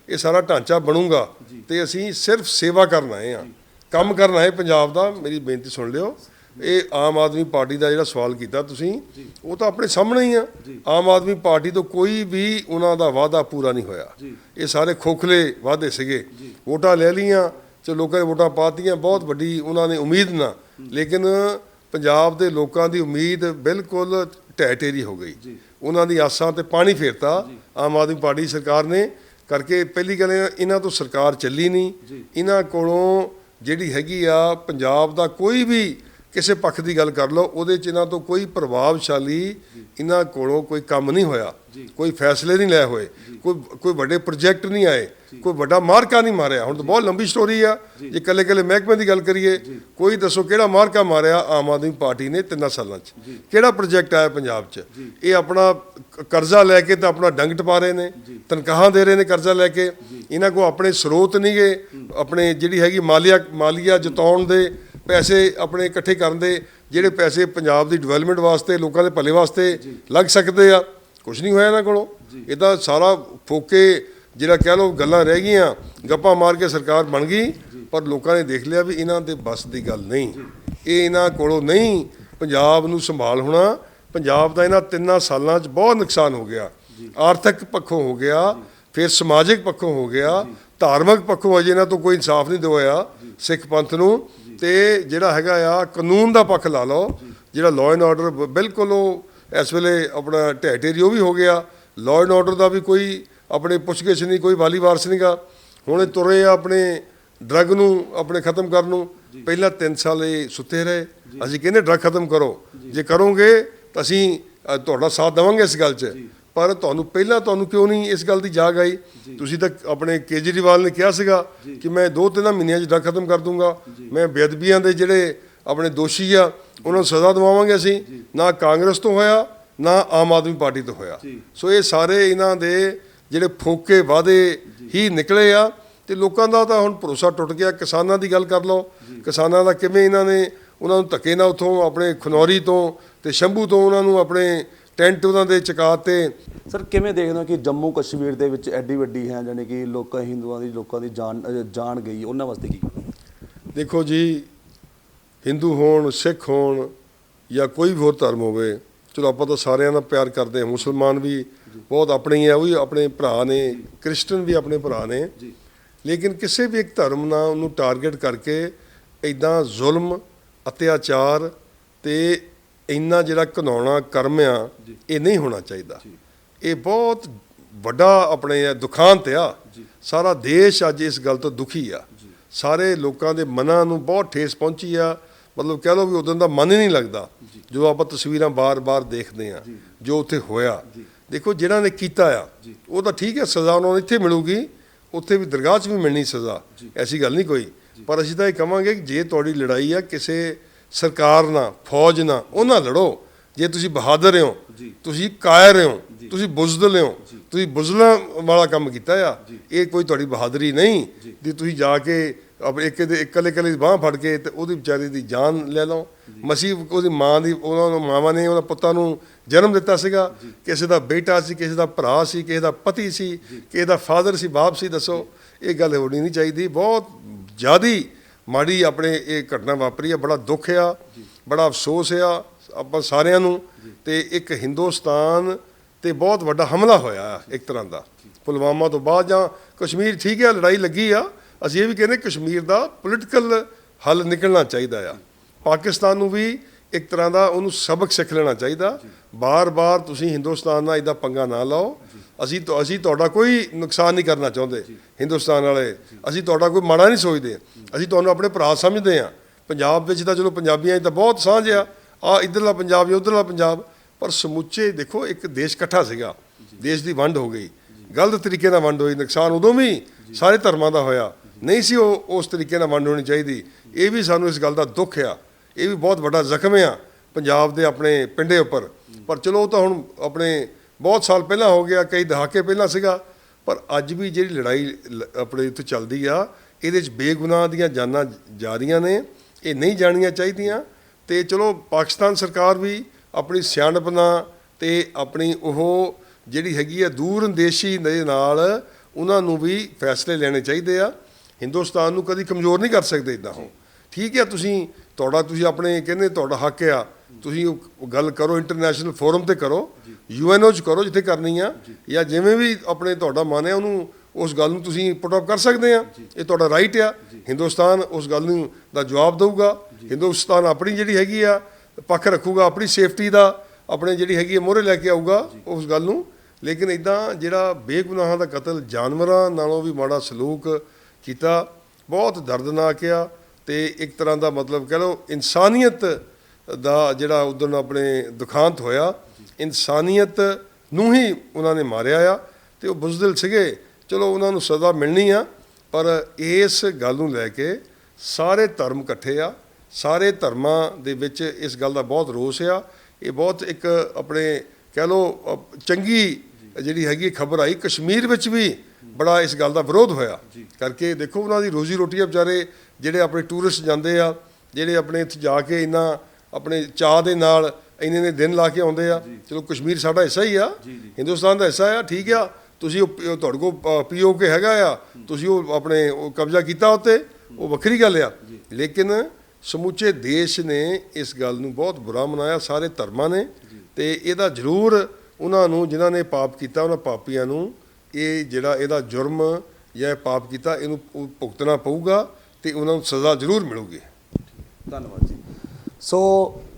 ਇਹ ਸਾਰਾ ਢਾਂਚਾ ਬਣੂਗਾ ਤੇ ਅਸੀਂ ਸਿਰਫ ਸੇਵਾ ਕਰਨ ਆਏ ਆ ਕੰਮ ਕਰਨ ਆਏ ਪੰਜਾਬ ਦਾ ਮੇਰੀ ਬੇਨਤੀ ਸੁਣ ਲਿਓ। ਇਹ ਆਮ ਆਦਮੀ ਪਾਰਟੀ ਦਾ ਜਿਹੜਾ ਸਵਾਲ ਕੀਤਾ ਤੁਸੀਂ ਉਹ ਤਾਂ ਆਪਣੇ ਸਾਹਮਣੇ ਹੀ ਆ। ਆਮ ਆਦਮੀ ਪਾਰਟੀ ਤੋਂ ਕੋਈ ਵੀ ਉਹਨਾਂ ਦਾ ਵਾਅਦਾ ਪੂਰਾ ਨਹੀਂ ਹੋਇਆ। ਇਹ ਸਾਰੇ ਖੋਖਲੇ ਵਾਅਦੇ ਸੀਗੇ। ਵੋਟਾਂ ਲੈ ਲੀਆਂ ਚਲੋ ਲੋਕਾਂ ਨੇ ਵੋਟਾਂ ਪਾਤੀਆਂ ਬਹੁਤ ਵੱਡੀ ਉਹਨਾਂ ਨੇ ਉਮੀਦ ਨਾ ਲੇਕਿਨ ਪੰਜਾਬ ਦੇ ਲੋਕਾਂ ਦੀ ਉਮੀਦ ਬਿਲਕੁਲ ਢਹਿ ਢੇਰੀ ਹੋ ਗਈ। ਉਹਨਾਂ ਦੀ ਆਸਾਂ ਤੇ ਪਾਣੀ ਫੇਰਤਾ। ਆਮ ਆਦਮੀ ਪਾਰਟੀ ਸਰਕਾਰ ਨੇ ਕਰਕੇ ਪਹਿਲੀ ਗੱਲ ਇਹ, ਇਹਨਾਂ ਤੋਂ ਸਰਕਾਰ ਚੱਲੀ ਨਹੀਂ। ਇਹਨਾਂ ਕੋਲੋਂ ਜਿਹੜੀ ਹੈਗੀ ਆ ਪੰਜਾਬ ਦਾ ਕੋਈ ਵੀ ਕਿਸੇ ਪੱਖ ਦੀ ਗੱਲ ਕਰ ਲਓ ਉਹਦੇ ਚ ਇਹਨਾਂ ਤੋਂ ਕੋਈ ਪ੍ਰਭਾਵਸ਼ਾਲੀ ਇਹਨਾਂ ਕੋਲੋਂ ਕੋਈ ਕੰਮ ਨਹੀਂ ਹੋਇਆ। ਕੋਈ ਫੈਸਲੇ ਨਹੀਂ ਲਏ ਹੋਏ। ਕੋਈ ਕੋਈ ਵੱਡੇ ਪ੍ਰੋਜੈਕਟ ਨਹੀਂ ਆਏ। ਕੋਈ ਵੱਡਾ ਮਾਰਕਾ ਨਹੀਂ ਮਾਰਿਆ। ਹੁਣ ਤਾਂ ਬਹੁਤ ਲੰਬੀ ਸਟੋਰੀ ਆ। ਜੇ। ਕੱਲੇ ਕੱਲੇ ਮਹਿਕਮੇ ਦੀ ਗੱਲ ਕਰੀਏ ਕੋਈ ਦੱਸੋ ਕਿਹੜਾ ਮਾਰਕਾ ਮਾਰਿਆ ਆਮ ਆਦਮੀ ਪਾਰਟੀ ਨੇ ਤਿੰਨਾਂ ਸਾਲਾਂ 'ਚ? ਕਿਹੜਾ ਪ੍ਰੋਜੈਕਟ ਆਇਆ ਪੰਜਾਬ 'ਚ? ਇਹ ਆਪਣਾ ਕਰਜ਼ਾ ਲੈ ਕੇ ਤਾਂ ਆਪਣਾ ਡੰਗ ਟਪਾ ਰਹੇ ਨੇ। ਤਨਖਾਹਾਂ ਦੇ ਰਹੇ ਨੇ ਕਰਜ਼ਾ ਲੈ ਕੇ। ਇਹਨਾਂ ਕੋ ਆਪਣੇ ਸਰੋਤ ਨਹੀਂਗੇ ਆਪਣੇ ਜਿਹੜੀ ਹੈਗੀ ਮਾਲੀਆ ਮਾਲੀਆ ਜਤਾਉਣ ਦੇ ਪੈਸੇ ਆਪਣੇ ਇਕੱਠੇ ਕਰਨ ਦੇ ਜਿਹੜੇ ਪੈਸੇ ਪੰਜਾਬ ਦੀ ਡਿਵੈਲਪਮੈਂਟ ਵਾਸਤੇ ਲੋਕਾਂ ਦੇ ਭਲੇ ਵਾਸਤੇ ਲੱਗ ਸਕਦੇ ਆ। ਕੁਝ ਨਹੀਂ ਹੋਇਆ ਇਹਨਾਂ ਕੋਲੋਂ। ਇਹ ਤਾਂ ਸਾਰਾ ਫੋਕੇ ਜਿਹੜਾ ਕਹਿ ਲਓ ਗੱਲਾਂ ਰਹਿ ਗਈਆਂ ਗੱਪਾਂ ਮਾਰ ਕੇ ਸਰਕਾਰ ਬਣ ਗਈ ਪਰ ਲੋਕਾਂ ਨੇ ਦੇਖ ਲਿਆ ਵੀ ਇਹਨਾਂ ਦੇ ਬਸ ਦੀ ਗੱਲ ਨਹੀਂ। ਇਹ ਇਹਨਾਂ ਕੋਲੋਂ ਨਹੀਂ ਪੰਜਾਬ ਨੂੰ ਸੰਭਾਲ ਹੋਣਾ ਪੰਜਾਬ ਦਾ ਇਹਨਾਂ ਤਿੰਨਾਂ ਸਾਲਾਂ 'ਚ ਬਹੁਤ ਨੁਕਸਾਨ ਹੋ ਗਿਆ। ਆਰਥਿਕ ਪੱਖੋਂ ਹੋ ਗਿਆ ਫਿਰ ਸਮਾਜਿਕ ਪੱਖੋਂ ਹੋ ਗਿਆ ਧਾਰਮਿਕ ਪੱਖੋਂ ਅਜੇ ਇਹਨਾਂ ਤੋਂ ਕੋਈ ਇਨਸਾਫ ਨਹੀਂ ਦਵਾਇਆ ਸਿੱਖ ਪੰਥ ਨੂੰ। ਤੇ ਜਿਹੜਾ ਹੈਗਾ ਆ ਕਾਨੂੰਨ ਦਾ ਪੱਖ ਲਾ ਲਓ ਜਿਹੜਾ ਲਾਅ ਐਂਡ ਆਰਡਰ ਬਿਲਕੁਲ ਉਹ ਇਸ ਵੇਲੇ ਆਪਣਾ ਢੇਰੀ ਉਹ ਵੀ ਹੋ ਗਿਆ। ਲਾਅ ਐਂਡ ਆਰਡਰ ਦਾ ਵੀ ਕੋਈ ਆਪਣੇ ਪੁੱਛਗਿੱਛ ਨਹੀਂ ਕੋਈ ਵਾਲੀ ਵਾਰਸ ਨਹੀਂਗਾ ਹੁਣ ਇਹ ਤੁਰੇ ਆ ਆਪਣੇ ਡਰੱਗ ਨੂੰ ਆਪਣੇ ਖਤਮ ਕਰਨ ਨੂੰ। ਪਹਿਲਾਂ 3 ਸਾਲ ਇਹ ਸੁੱਤੇ ਰਹੇ। ਅਸੀਂ ਕਹਿੰਦੇ ਡਰੱਗ ਖਤਮ ਕਰੋ। ਜੇ। ਕਰੋਗੇ ਤਾਂ ਅਸੀਂ ਤੁਹਾਡਾ ਸਾਥ ਦੇਵਾਂਗੇ ਇਸ ਗੱਲ 'ਚ। ਪਰ ਤੁਹਾਨੂੰ ਪਹਿਲਾਂ ਤੁਹਾਨੂੰ ਕਿਉਂ ਨਹੀਂ ਇਸ ਗੱਲ ਦੀ ਜਾਗ ਆਈ? ਤੁਸੀਂ ਤਾਂ ਆਪਣੇ ਕੇਜਰੀਵਾਲ ਨੇ ਕਿਹਾ ਸੀਗਾ ਕਿ ਮੈਂ ਦੋ ਤਿੰਨ ਮਹੀਨਿਆਂ 'ਚ ਡਰੱਗ ਖਤਮ ਕਰ ਦੂੰਗਾ। ਮੈਂ ਬੇਅਦਬੀਆਂ ਦੇ ਜਿਹੜੇ ਆਪਣੇ ਦੋਸ਼ੀ ਆ ਉਹਨਾਂ ਨੂੰ ਸਜ਼ਾ ਦਿਵਾਵਾਂਗੇ ਅਸੀਂ। ਨਾ ਕਾਂਗਰਸ ਤੋਂ ਹੋਇਆ ਨਾ ਆਮ ਆਦਮੀ ਪਾਰਟੀ ਤੋਂ ਹੋਇਆ। ਸੋ ਇਹ ਸਾਰੇ ਇਹਨਾਂ ਦੇ ਜਿਹੜੇ ਫੋਕੇ ਵਾਅਦੇ ਹੀ ਨਿਕਲੇ ਆ ਤੇ ਲੋਕਾਂ ਦਾ ਤਾਂ ਹੁਣ ਭਰੋਸਾ ਟੁੱਟ ਗਿਆ। ਕਿਸਾਨਾਂ ਦੀ ਗੱਲ ਕਰ ਲਓ। ਕਿਸਾਨਾਂ ਦਾ ਕਿਵੇਂ ਇਹਨਾਂ ਨੇ ਉਹਨਾਂ ਨੂੰ ਧੱਕੇ ਨਾਲ ਉਥੋਂ ਆਪਣੇ ਖਨੌਰੀ ਤੋਂ ਤੇ ਸ਼ੰਭੂ ਤੋਂ ਉਹਨਾਂ ਨੂੰ ਆਪਣੇ ਟੈਂਟ ਉਹਨਾਂ ਦੇ ਚਕਾਤੇ ਸਰ ਕਿਵੇਂ ਦੇਖਦੇ ਹੋ ਕਿ ਜੰਮੂ ਕਸ਼ਮੀਰ ਦੇ ਵਿੱਚ ਐਡੀ ਵੱਡੀ ਹੈ ਜਾਣੀ ਕਿ ਲੋਕਾਂ ਹਿੰਦੂਆਂ ਦੀ ਲੋਕਾਂ ਦੀ ਜਾਨ ਅ, ਜਾਨ ਗਈ ਉਹਨਾਂ ਵਾਸਤੇ ਕੀ ਦੇਖੋ ਜੀ ਹਿੰਦੂ ਹੋਣ ਸਿੱਖ ਹੋਣ ਜਾਂ ਕੋਈ ਵੀ ਹੋਰ ਧਰਮ ਹੋਵੇ ਚਲੋ ਆਪਾਂ ਤਾਂ ਸਾਰਿਆਂ ਨਾਲ ਪਿਆਰ ਕਰਦੇ ਹਾਂ ਮੁਸਲਮਾਨ ਵੀ ਬਹੁਤ ਆਪਣੇ ਹੀ ਆ ਉਹ ਵੀ ਆਪਣੇ ਭਰਾ ਨੇ ਕ੍ਰਿਸਚਨ ਵੀ ਆਪਣੇ ਭਰਾ ਨੇ। ਜੀ। ਲੇਕਿਨ ਕਿਸੇ ਵੀ ਇੱਕ ਧਰਮ ਨਾਲ ਉਹਨੂੰ ਟਾਰਗੇਟ ਕਰਕੇ ਇਦਾਂ ਜ਼ੁਲਮ ਅਤਿਆਚਾਰ ਤੇ ਇੰਨਾ ਜਿਹੜਾ ਘਨਾਉਣਾ ਕਰਮ ਆ ਇਹ ਨਹੀਂ ਹੋਣਾ ਚਾਹੀਦਾ। ਇਹ ਬਹੁਤ ਵੱਡਾ ਆਪਣੇ ਦੁਖਾਂਤ ਆ। ਸਾਰਾ ਦੇਸ਼ ਅੱਜ ਇਸ ਗੱਲ ਤੋਂ ਦੁਖੀ ਆ। ਸਾਰੇ ਲੋਕਾਂ ਦੇ ਮਨਾਂ ਨੂੰ ਬਹੁਤ ਠੇਸ ਪਹੁੰਚੀ ਆ। ਮਤਲਬ ਕਹਿ ਲਓ ਵੀ ਉਦੋਂ ਦਾ ਮਨ ਹੀ ਨਹੀਂ ਲੱਗਦਾ ਜੋ। ਆਪਾਂ ਤਸਵੀਰਾਂ ਬਾਰ-ਬਾਰ ਦੇਖਦੇ ਆ ਜੋ। ਉੱਥੇ ਹੋਇਆ। ਦੇਖੋ ਜਿਹਨਾਂ ਨੇ ਕੀਤਾ ਆ ਉਹ ਤਾਂ ਠੀਕ ਹੈ ਸਜ਼ਾ ਉਹਨਾਂ ਨੂੰ ਇੱਥੇ ਮਿਲੂਗੀ। ਉੱਥੇ ਵੀ ਦਰਗਾਹ 'ਚ ਵੀ ਮਿਲਣੀ ਸਜ਼ਾ। ਐਸੀ ਗੱਲ ਨਹੀਂ ਕੋਈ। ਪਰ ਅਸੀਂ ਤਾਂ ਇਹ ਕਵਾਂਗੇ ਕਿ ਜੇ ਤੁਹਾਡੀ ਲੜਾਈ ਆ ਕਿਸੇ ਸਰਕਾਰ ਨਾਲ ਫੌਜ ਨਾਲ ਉਹਨਾਂ ਲੜੋ। ਜੇ ਤੁਸੀਂ ਬਹਾਦਰ ਹੋ ਤੁਸੀਂ ਕਾਇਰ ਹੋ ਤੁਸੀਂ ਬੁਜ਼ਦਲ ਹੋ ਤੁਸੀਂ ਬੁਜ਼ਲਾਂ ਵਾਲਾ ਕੰਮ ਕੀਤਾ ਆ ਇਹ ਕੋਈ ਤੁਹਾਡੀ ਬਹਾਦਰੀ ਨਹੀਂ। ਕਿ ਤੁਸੀਂ ਜਾ ਕੇ ਆਪਣੇ ਇੱਕ ਦੇ ਇਕੱਲੇ ਇਕੱਲੇ ਦੀ ਬਾਹ ਫੜ ਕੇ ਤੇ ਉਹਦੀ ਵਿਚਾਰੀ ਦੀ ਜਾਨ ਲੈ ਲਓ। ਮਸੀਹ ਉਹਦੀ ਮਾਂ ਦੀ ਉਹਨਾਂ ਨੂੰ ਮਾਵਾਂ ਨੇ ਉਹਨਾਂ ਪੁੱਤਾਂ ਨੂੰ ਜਨਮ ਦਿੱਤਾ ਸੀਗਾ। ਕਿਸੇ ਦਾ ਬੇਟਾ ਸੀ ਕਿਸੇ ਦਾ ਭਰਾ ਸੀ ਕਿਸੇ ਦਾ ਪਤੀ ਸੀ ਕਿਸੇ ਦਾ ਫਾਦਰ ਸੀ ਬਾਪ ਸੀ ਦੱਸੋ। ਇਹ ਗੱਲ ਹੋਣੀ ਨਹੀਂ ਚਾਹੀਦੀ। ਬਹੁਤ ਜ਼ਿਆਦੀ ਮਾੜੀ ਆਪਣੇ ਇਹ ਘਟਨਾ ਵਾਪਰੀ ਆ ਬੜਾ ਦੁੱਖ ਆ ਬੜਾ ਅਫਸੋਸ ਆ ਆਪਾਂ ਸਾਰਿਆਂ ਨੂੰ ਤੇ ਇੱਕ ਹਿੰਦੁਸਤਾਨ ਤੇ ਬਹੁਤ ਵੱਡਾ ਹਮਲਾ ਹੋਇਆ ਇੱਕ ਤਰ੍ਹਾਂ ਦਾ। ਪੁਲਵਾਮਾ ਤੋਂ ਬਾਅਦ ਜਾਂ ਕਸ਼ਮੀਰ ਠੀਕ ਹੈ ਲੜਾਈ ਲੱਗੀ ਆ ਅਸੀਂ ਇਹ ਵੀ ਕਹਿੰਦੇ ਕਸ਼ਮੀਰ ਦਾ ਪੋਲੀਟੀਕਲ ਹੱਲ ਨਿਕਲਣਾ ਚਾਹੀਦਾ ਆ। ਪਾਕਿਸਤਾਨ ਨੂੰ ਵੀ ਇੱਕ ਤਰ੍ਹਾਂ ਦਾ ਉਹਨੂੰ ਸਬਕ ਸਿੱਖ ਲੈਣਾ ਚਾਹੀਦਾ। ਬਾਰ-ਬਾਰ ਤੁਸੀਂ ਹਿੰਦੁਸਤਾਨ ਨਾਲ ਇਹਦਾ ਪੰਗਾ ਨਾ ਲਾਓ। ਅਸੀਂ ਤਾਂ ਅਸੀਂ ਤੁਹਾਡਾ ਕੋਈ ਨੁਕਸਾਨ ਨਹੀਂ ਕਰਨਾ ਚਾਹੁੰਦੇ। ਹਿੰਦੁਸਤਾਨ ਵਾਲੇ, ਅਸੀਂ ਤੁਹਾਡਾ ਕੋਈ ਮਾੜਾ ਨਹੀਂ ਸੋਚਦੇ। ਅਸੀਂ ਤੁਹਾਨੂੰ ਆਪਣੇ ਭਰਾ ਸਮਝਦੇ ਆ ਪੰਜਾਬ ਵਿੱਚ ਤਾਂ ਚਲੋ ਪੰਜਾਬੀਆਂ 'ਚ ਤਾਂ ਬਹੁਤ ਸਾਂਝ ਆ। ਆ ਇਧਰਲਾ ਪੰਜਾਬ ਜਾਂ ਉਧਰਲਾ ਪੰਜਾਬ। ਪਰ ਸਮੁੱਚੇ ਦੇਖੋ, ਇੱਕ ਦੇਸ਼ ਇਕੱਠਾ ਸੀਗਾ। ਦੇਸ਼ ਦੀ ਵੰਡ ਹੋ ਗਈ। ਗਲਤ ਤਰੀਕੇ ਨਾਲ ਵੰਡ ਹੋਈ, ਨੁਕਸਾਨ ਉਦੋਂ ਵੀ ਸਾਰੇ ਧਰਮਾਂ ਦਾ ਹੋਇਆ। ਨਹੀਂ ਸੀ ਉਹ ਉਸ ਤਰੀਕੇ ਨਾਲ ਵੰਡ ਹੋਣੀ ਚਾਹੀਦੀ। ਇਹ ਵੀ ਸਾਨੂੰ ਇਸ ਗੱਲ ਦਾ ਦੁੱਖ ਆ। ਇਹ ਵੀ ਬਹੁਤ ਵੱਡਾ ਜ਼ਖਮ ਆ ਪੰਜਾਬ ਦੇ ਆਪਣੇ ਪਿੰਡੇ ਉੱਪਰ। ਪਰ ਚਲੋ ਉਹ ਤਾਂ ਹੁਣ ਆਪਣੇ ਬਹੁਤ ਸਾਲ ਪਹਿਲਾਂ ਹੋ ਗਿਆ, ਕਈ ਦਹਾਕੇ ਪਹਿਲਾਂ ਸੀਗਾ। ਪਰ ਅੱਜ ਵੀ ਜਿਹੜੀ ਲੜਾਈ ਲ- ਆਪਣੇ ਇੱਥੇ ਚੱਲਦੀ ਆ, ਇਹਦੇ ਵਿੱਚ ਬੇਗੁਨਾਹ ਦੀਆਂ ਜਾਨਾਂ ਜਾ ਰਹੀਆਂ ਨੇ, ਇਹ ਨਹੀਂ ਜਾਣੀਆਂ ਚਾਹੀਦੀਆਂ। ਤੇ ਚਲੋ, ਪਾਕਿਸਤਾਨ ਸਰਕਾਰ ਵੀ ਆਪਣੀ ਸਿਆਣਪਨਾ ਤੇ ਆਪਣੀ ਉਹ ਜਿਹੜੀ ਹੈਗੀ ਆ ਦੂਰ ਅੰਦੇਸ਼ੀ ਦੇ ਨਾਲ ਉਹਨਾਂ ਨੂੰ ਵੀ ਫੈਸਲੇ ਲੈਣੇ ਚਾਹੀਦੇ ਆ। ਹਿੰਦੁਸਤਾਨ ਨੂੰ ਕਦੀ ਕਮਜ਼ੋਰ ਨਹੀਂ ਕਰ ਸਕਦੇ ਇਦਾਂ ਹੋ। ਠੀਕ ਹੈ ਤੁਸੀਂ, ਤੁਹਾਡਾ ਤੁਸੀਂ ਆਪਣੇ ਕਹਿੰਦੇ ਤੁਹਾਡਾ ਹੱਕ ਆ। ਤੁਸੀਂ ਉਹ ਗੱਲ ਕਰੋ ਇੰਟਰਨੈਸ਼ਨਲ ਫੋਰਮ ਤੇ ਕਰੋ ਯੂਐਨਓ ਚ ਕਰੋ, ਜਿੱਥੇ ਕਰਨੀ ਆ, ਜਾਂ ਜਿਵੇਂ ਵੀ ਆਪਣੇ ਤੁਹਾਡਾ ਮਨ ਹੈ, ਉਹਨੂੰ ਉਸ ਗੱਲ ਨੂੰ ਤੁਸੀਂ ਪੁੱਟ ਅਪ ਕਰ ਸਕਦੇ ਆ। ਇਹ ਤੁਹਾਡਾ ਰਾਈਟ ਆ। ਹਿੰਦੁਸਤਾਨ ਉਸ ਗੱਲ ਨੂੰ ਦਾ ਜਵਾਬ ਦੇਊਗਾ। ਹਿੰਦੁਸਤਾਨ ਆਪਣੀ ਜਿਹੜੀ ਹੈਗੀ ਆ, ਪੱਖ ਰੱਖੂਗਾ, ਆਪਣੀ ਸੇਫਟੀ ਦਾ, ਆਪਣੇ ਜਿਹੜੀ ਹੈਗੀ ਆ ਮੋਹਰੇ ਲੈ ਕੇ ਆਊਗਾ ਉਸ ਗੱਲ ਨੂੰ। ਲੇਕਿਨ ਇਦਾਂ ਜਿਹੜਾ ਬੇਗੁਨਾਹਾਂ ਦਾ ਕਤਲ ਜਾਨਵਰਾਂ ਨਾਲੋਂ ਵੀ ਮਾੜਾ ਸਲੂਕ ਕੀਤਾ, ਬਹੁਤ ਦਰਦਨਾਕ ਆ। ਤੇ ਇੱਕ ਤਰ੍ਹਾਂ ਦਾ ਮਤਲਬ ਕਹ ਲਓ, ਇਨਸਾਨੀਅਤ ਦਾ ਜਿਹੜਾ ਉਦੋਂ ਆਪਣੇ ਦੁਖਾਂਤ ਹੋਇਆ ਇਨਸਾਨੀਅਤ ਨੂੰ ਹੀ ਉਹਨਾਂ ਨੇ ਮਾਰਿਆ ਆ ਤੇ ਉਹ ਬੁਜ਼ਦਿਲ ਸੀਗੇ। ਚਲੋ ਉਹਨਾਂ ਨੂੰ ਸਜ਼ਾ ਮਿਲਣੀ ਆ ਪਰ ਇਸ ਗੱਲ ਨੂੰ ਲੈ ਕੇ ਸਾਰੇ ਧਰਮ ਇਕੱਠੇ ਆ। ਸਾਰੇ ਧਰਮਾਂ ਦੇ ਵਿੱਚ ਇਸ ਗੱਲ ਦਾ ਬਹੁਤ ਰੋਸ ਆ। ਇਹ ਬਹੁਤ ਇੱਕ ਆਪਣੇ ਕਹਿ ਅ, ਚੰਗੀ ਜਿਹੜੀ ਹੈਗੀ ਖਬਰ ਆਈ ਕਸ਼ਮੀਰ ਵਿੱਚ ਵੀ ਬੜਾ ਇਸ ਗੱਲ ਦਾ ਵਿਰੋਧ ਹੋਇਆ। ਕਰਕੇ ਦੇਖੋ ਉਹਨਾਂ ਦੀ ਰੋਜ਼ੀ ਰੋਟੀ ਆ ਵਿਚਾਰੇ ਜਿਹੜੇ ਆਪਣੇ ਟੂਰਿਸਟ ਜਾਂਦੇ ਆ ਜਿਹੜੇ ਆਪਣੇ ਇੱਥੇ ਜਾ ਕੇ ਇੰਨਾ ਆਪਣੇ ਚਾਹ ਦੇ ਨਾਲ ਇੰਨੇ ਨੇ ਦਿਨ ਲਾ ਕੇ ਆਉਂਦੇ ਆ। ਚਲੋ ਕਸ਼ਮੀਰ ਸਾਡਾ ਹਿੱਸਾ ਹੀ ਆ। ਹਿੰਦੁਸਤਾਨ ਦਾ ਹਿੱਸਾ ਆ ਠੀਕ ਆ। ਤੁਸੀਂ ਉਹ ਤੁਹਾਡੇ ਕੋਲ ਪੀਓਕੇ ਹੈਗਾ ਆ। ਤੁਸੀਂ ਉਹ ਆਪਣੇ ਉਹ ਕਬਜ਼ਾ ਕੀਤਾ ਉੱਤੇ। ਉਹ ਵੱਖਰੀ ਗੱਲ ਆ। ਲੇਕਿਨ ਸਮੁੱਚੇ ਦੇਸ਼ ਨੇ ਇਸ ਗੱਲ ਨੂੰ ਬਹੁਤ ਬੁਰਾ ਮਨਾਇਆ ਸਾਰੇ ਧਰਮਾਂ ਨੇ। ਤੇ ਇਹਦਾ ਜ਼ਰੂਰ ਉਹਨਾਂ ਨੂੰ ਜਿਨ੍ਹਾਂ ਨੇ ਪਾਪ ਕੀਤਾ ਉਹਨਾਂ ਪਾਪੀਆਂ ਨੂੰ ਇਹ ਜਿਹੜਾ ਇਹਦਾ ਜੁਰਮ ਜਾਂ ਪਾਪ ਕੀਤਾ ਇਹਨੂੰ ਭੁਗਤਣਾ ਪਊਗਾ ਤੇ ਉਹਨਾਂ ਨੂੰ ਸਜ਼ਾ ਜ਼ਰੂਰ ਮਿਲੂਗੀ। ਧੰਨਵਾਦ ਜੀ। ਸੋ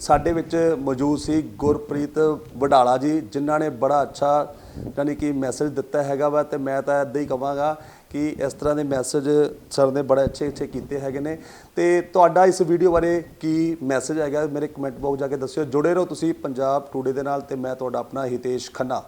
ਸਾਡੇ ਵਿੱਚ ਮੌਜੂਦ ਸੀ ਗੁਰਪ੍ਰੀਤ ਵਡਾਲਾ ਜੀ, ਜਿਨ੍ਹਾਂ ਨੇ ਬੜਾ ਅੱਛਾ ਯਾਨੀ ਕਿ ਮੈਸੇਜ ਦਿੱਤਾ ਹੈਗਾ ਵਾ ਤੇ ਮੈਂ ਤਾਂ ਇਦਾਂ ਹੀ ਕਹਾਂਗਾ ਕਿ ਇਸ ਤਰ੍ਹਾਂ ਦੇ ਮੈਸੇਜ ਸਰ ਨੇ ਬੜੇ ਅੱਛੇ ਅੱਛੇ ਕੀਤੇ ਹੈਗੇ ਨੇ। ਤੇ ਤੁਹਾਡਾ ਇਸ ਵੀਡੀਓ ਬਾਰੇ ਕੀ ਮੈਸੇਜ ਹੈਗਾ, ਮੇਰੇ ਕਮੈਂਟ ਬਾਕਸ ਜਾ ਕੇ ਦੱਸਿਓ। ਜੁੜੇ ਰਹੋ ਤੁਸੀਂ ਪੰਜਾਬ ਟੂਡੇ ਦੇ ਨਾਲ ਤੇ ਮੈਂ ਤੁਹਾਡਾ ਆਪਣਾ ਹਿਤੇਸ਼ ਖੰਨਾ।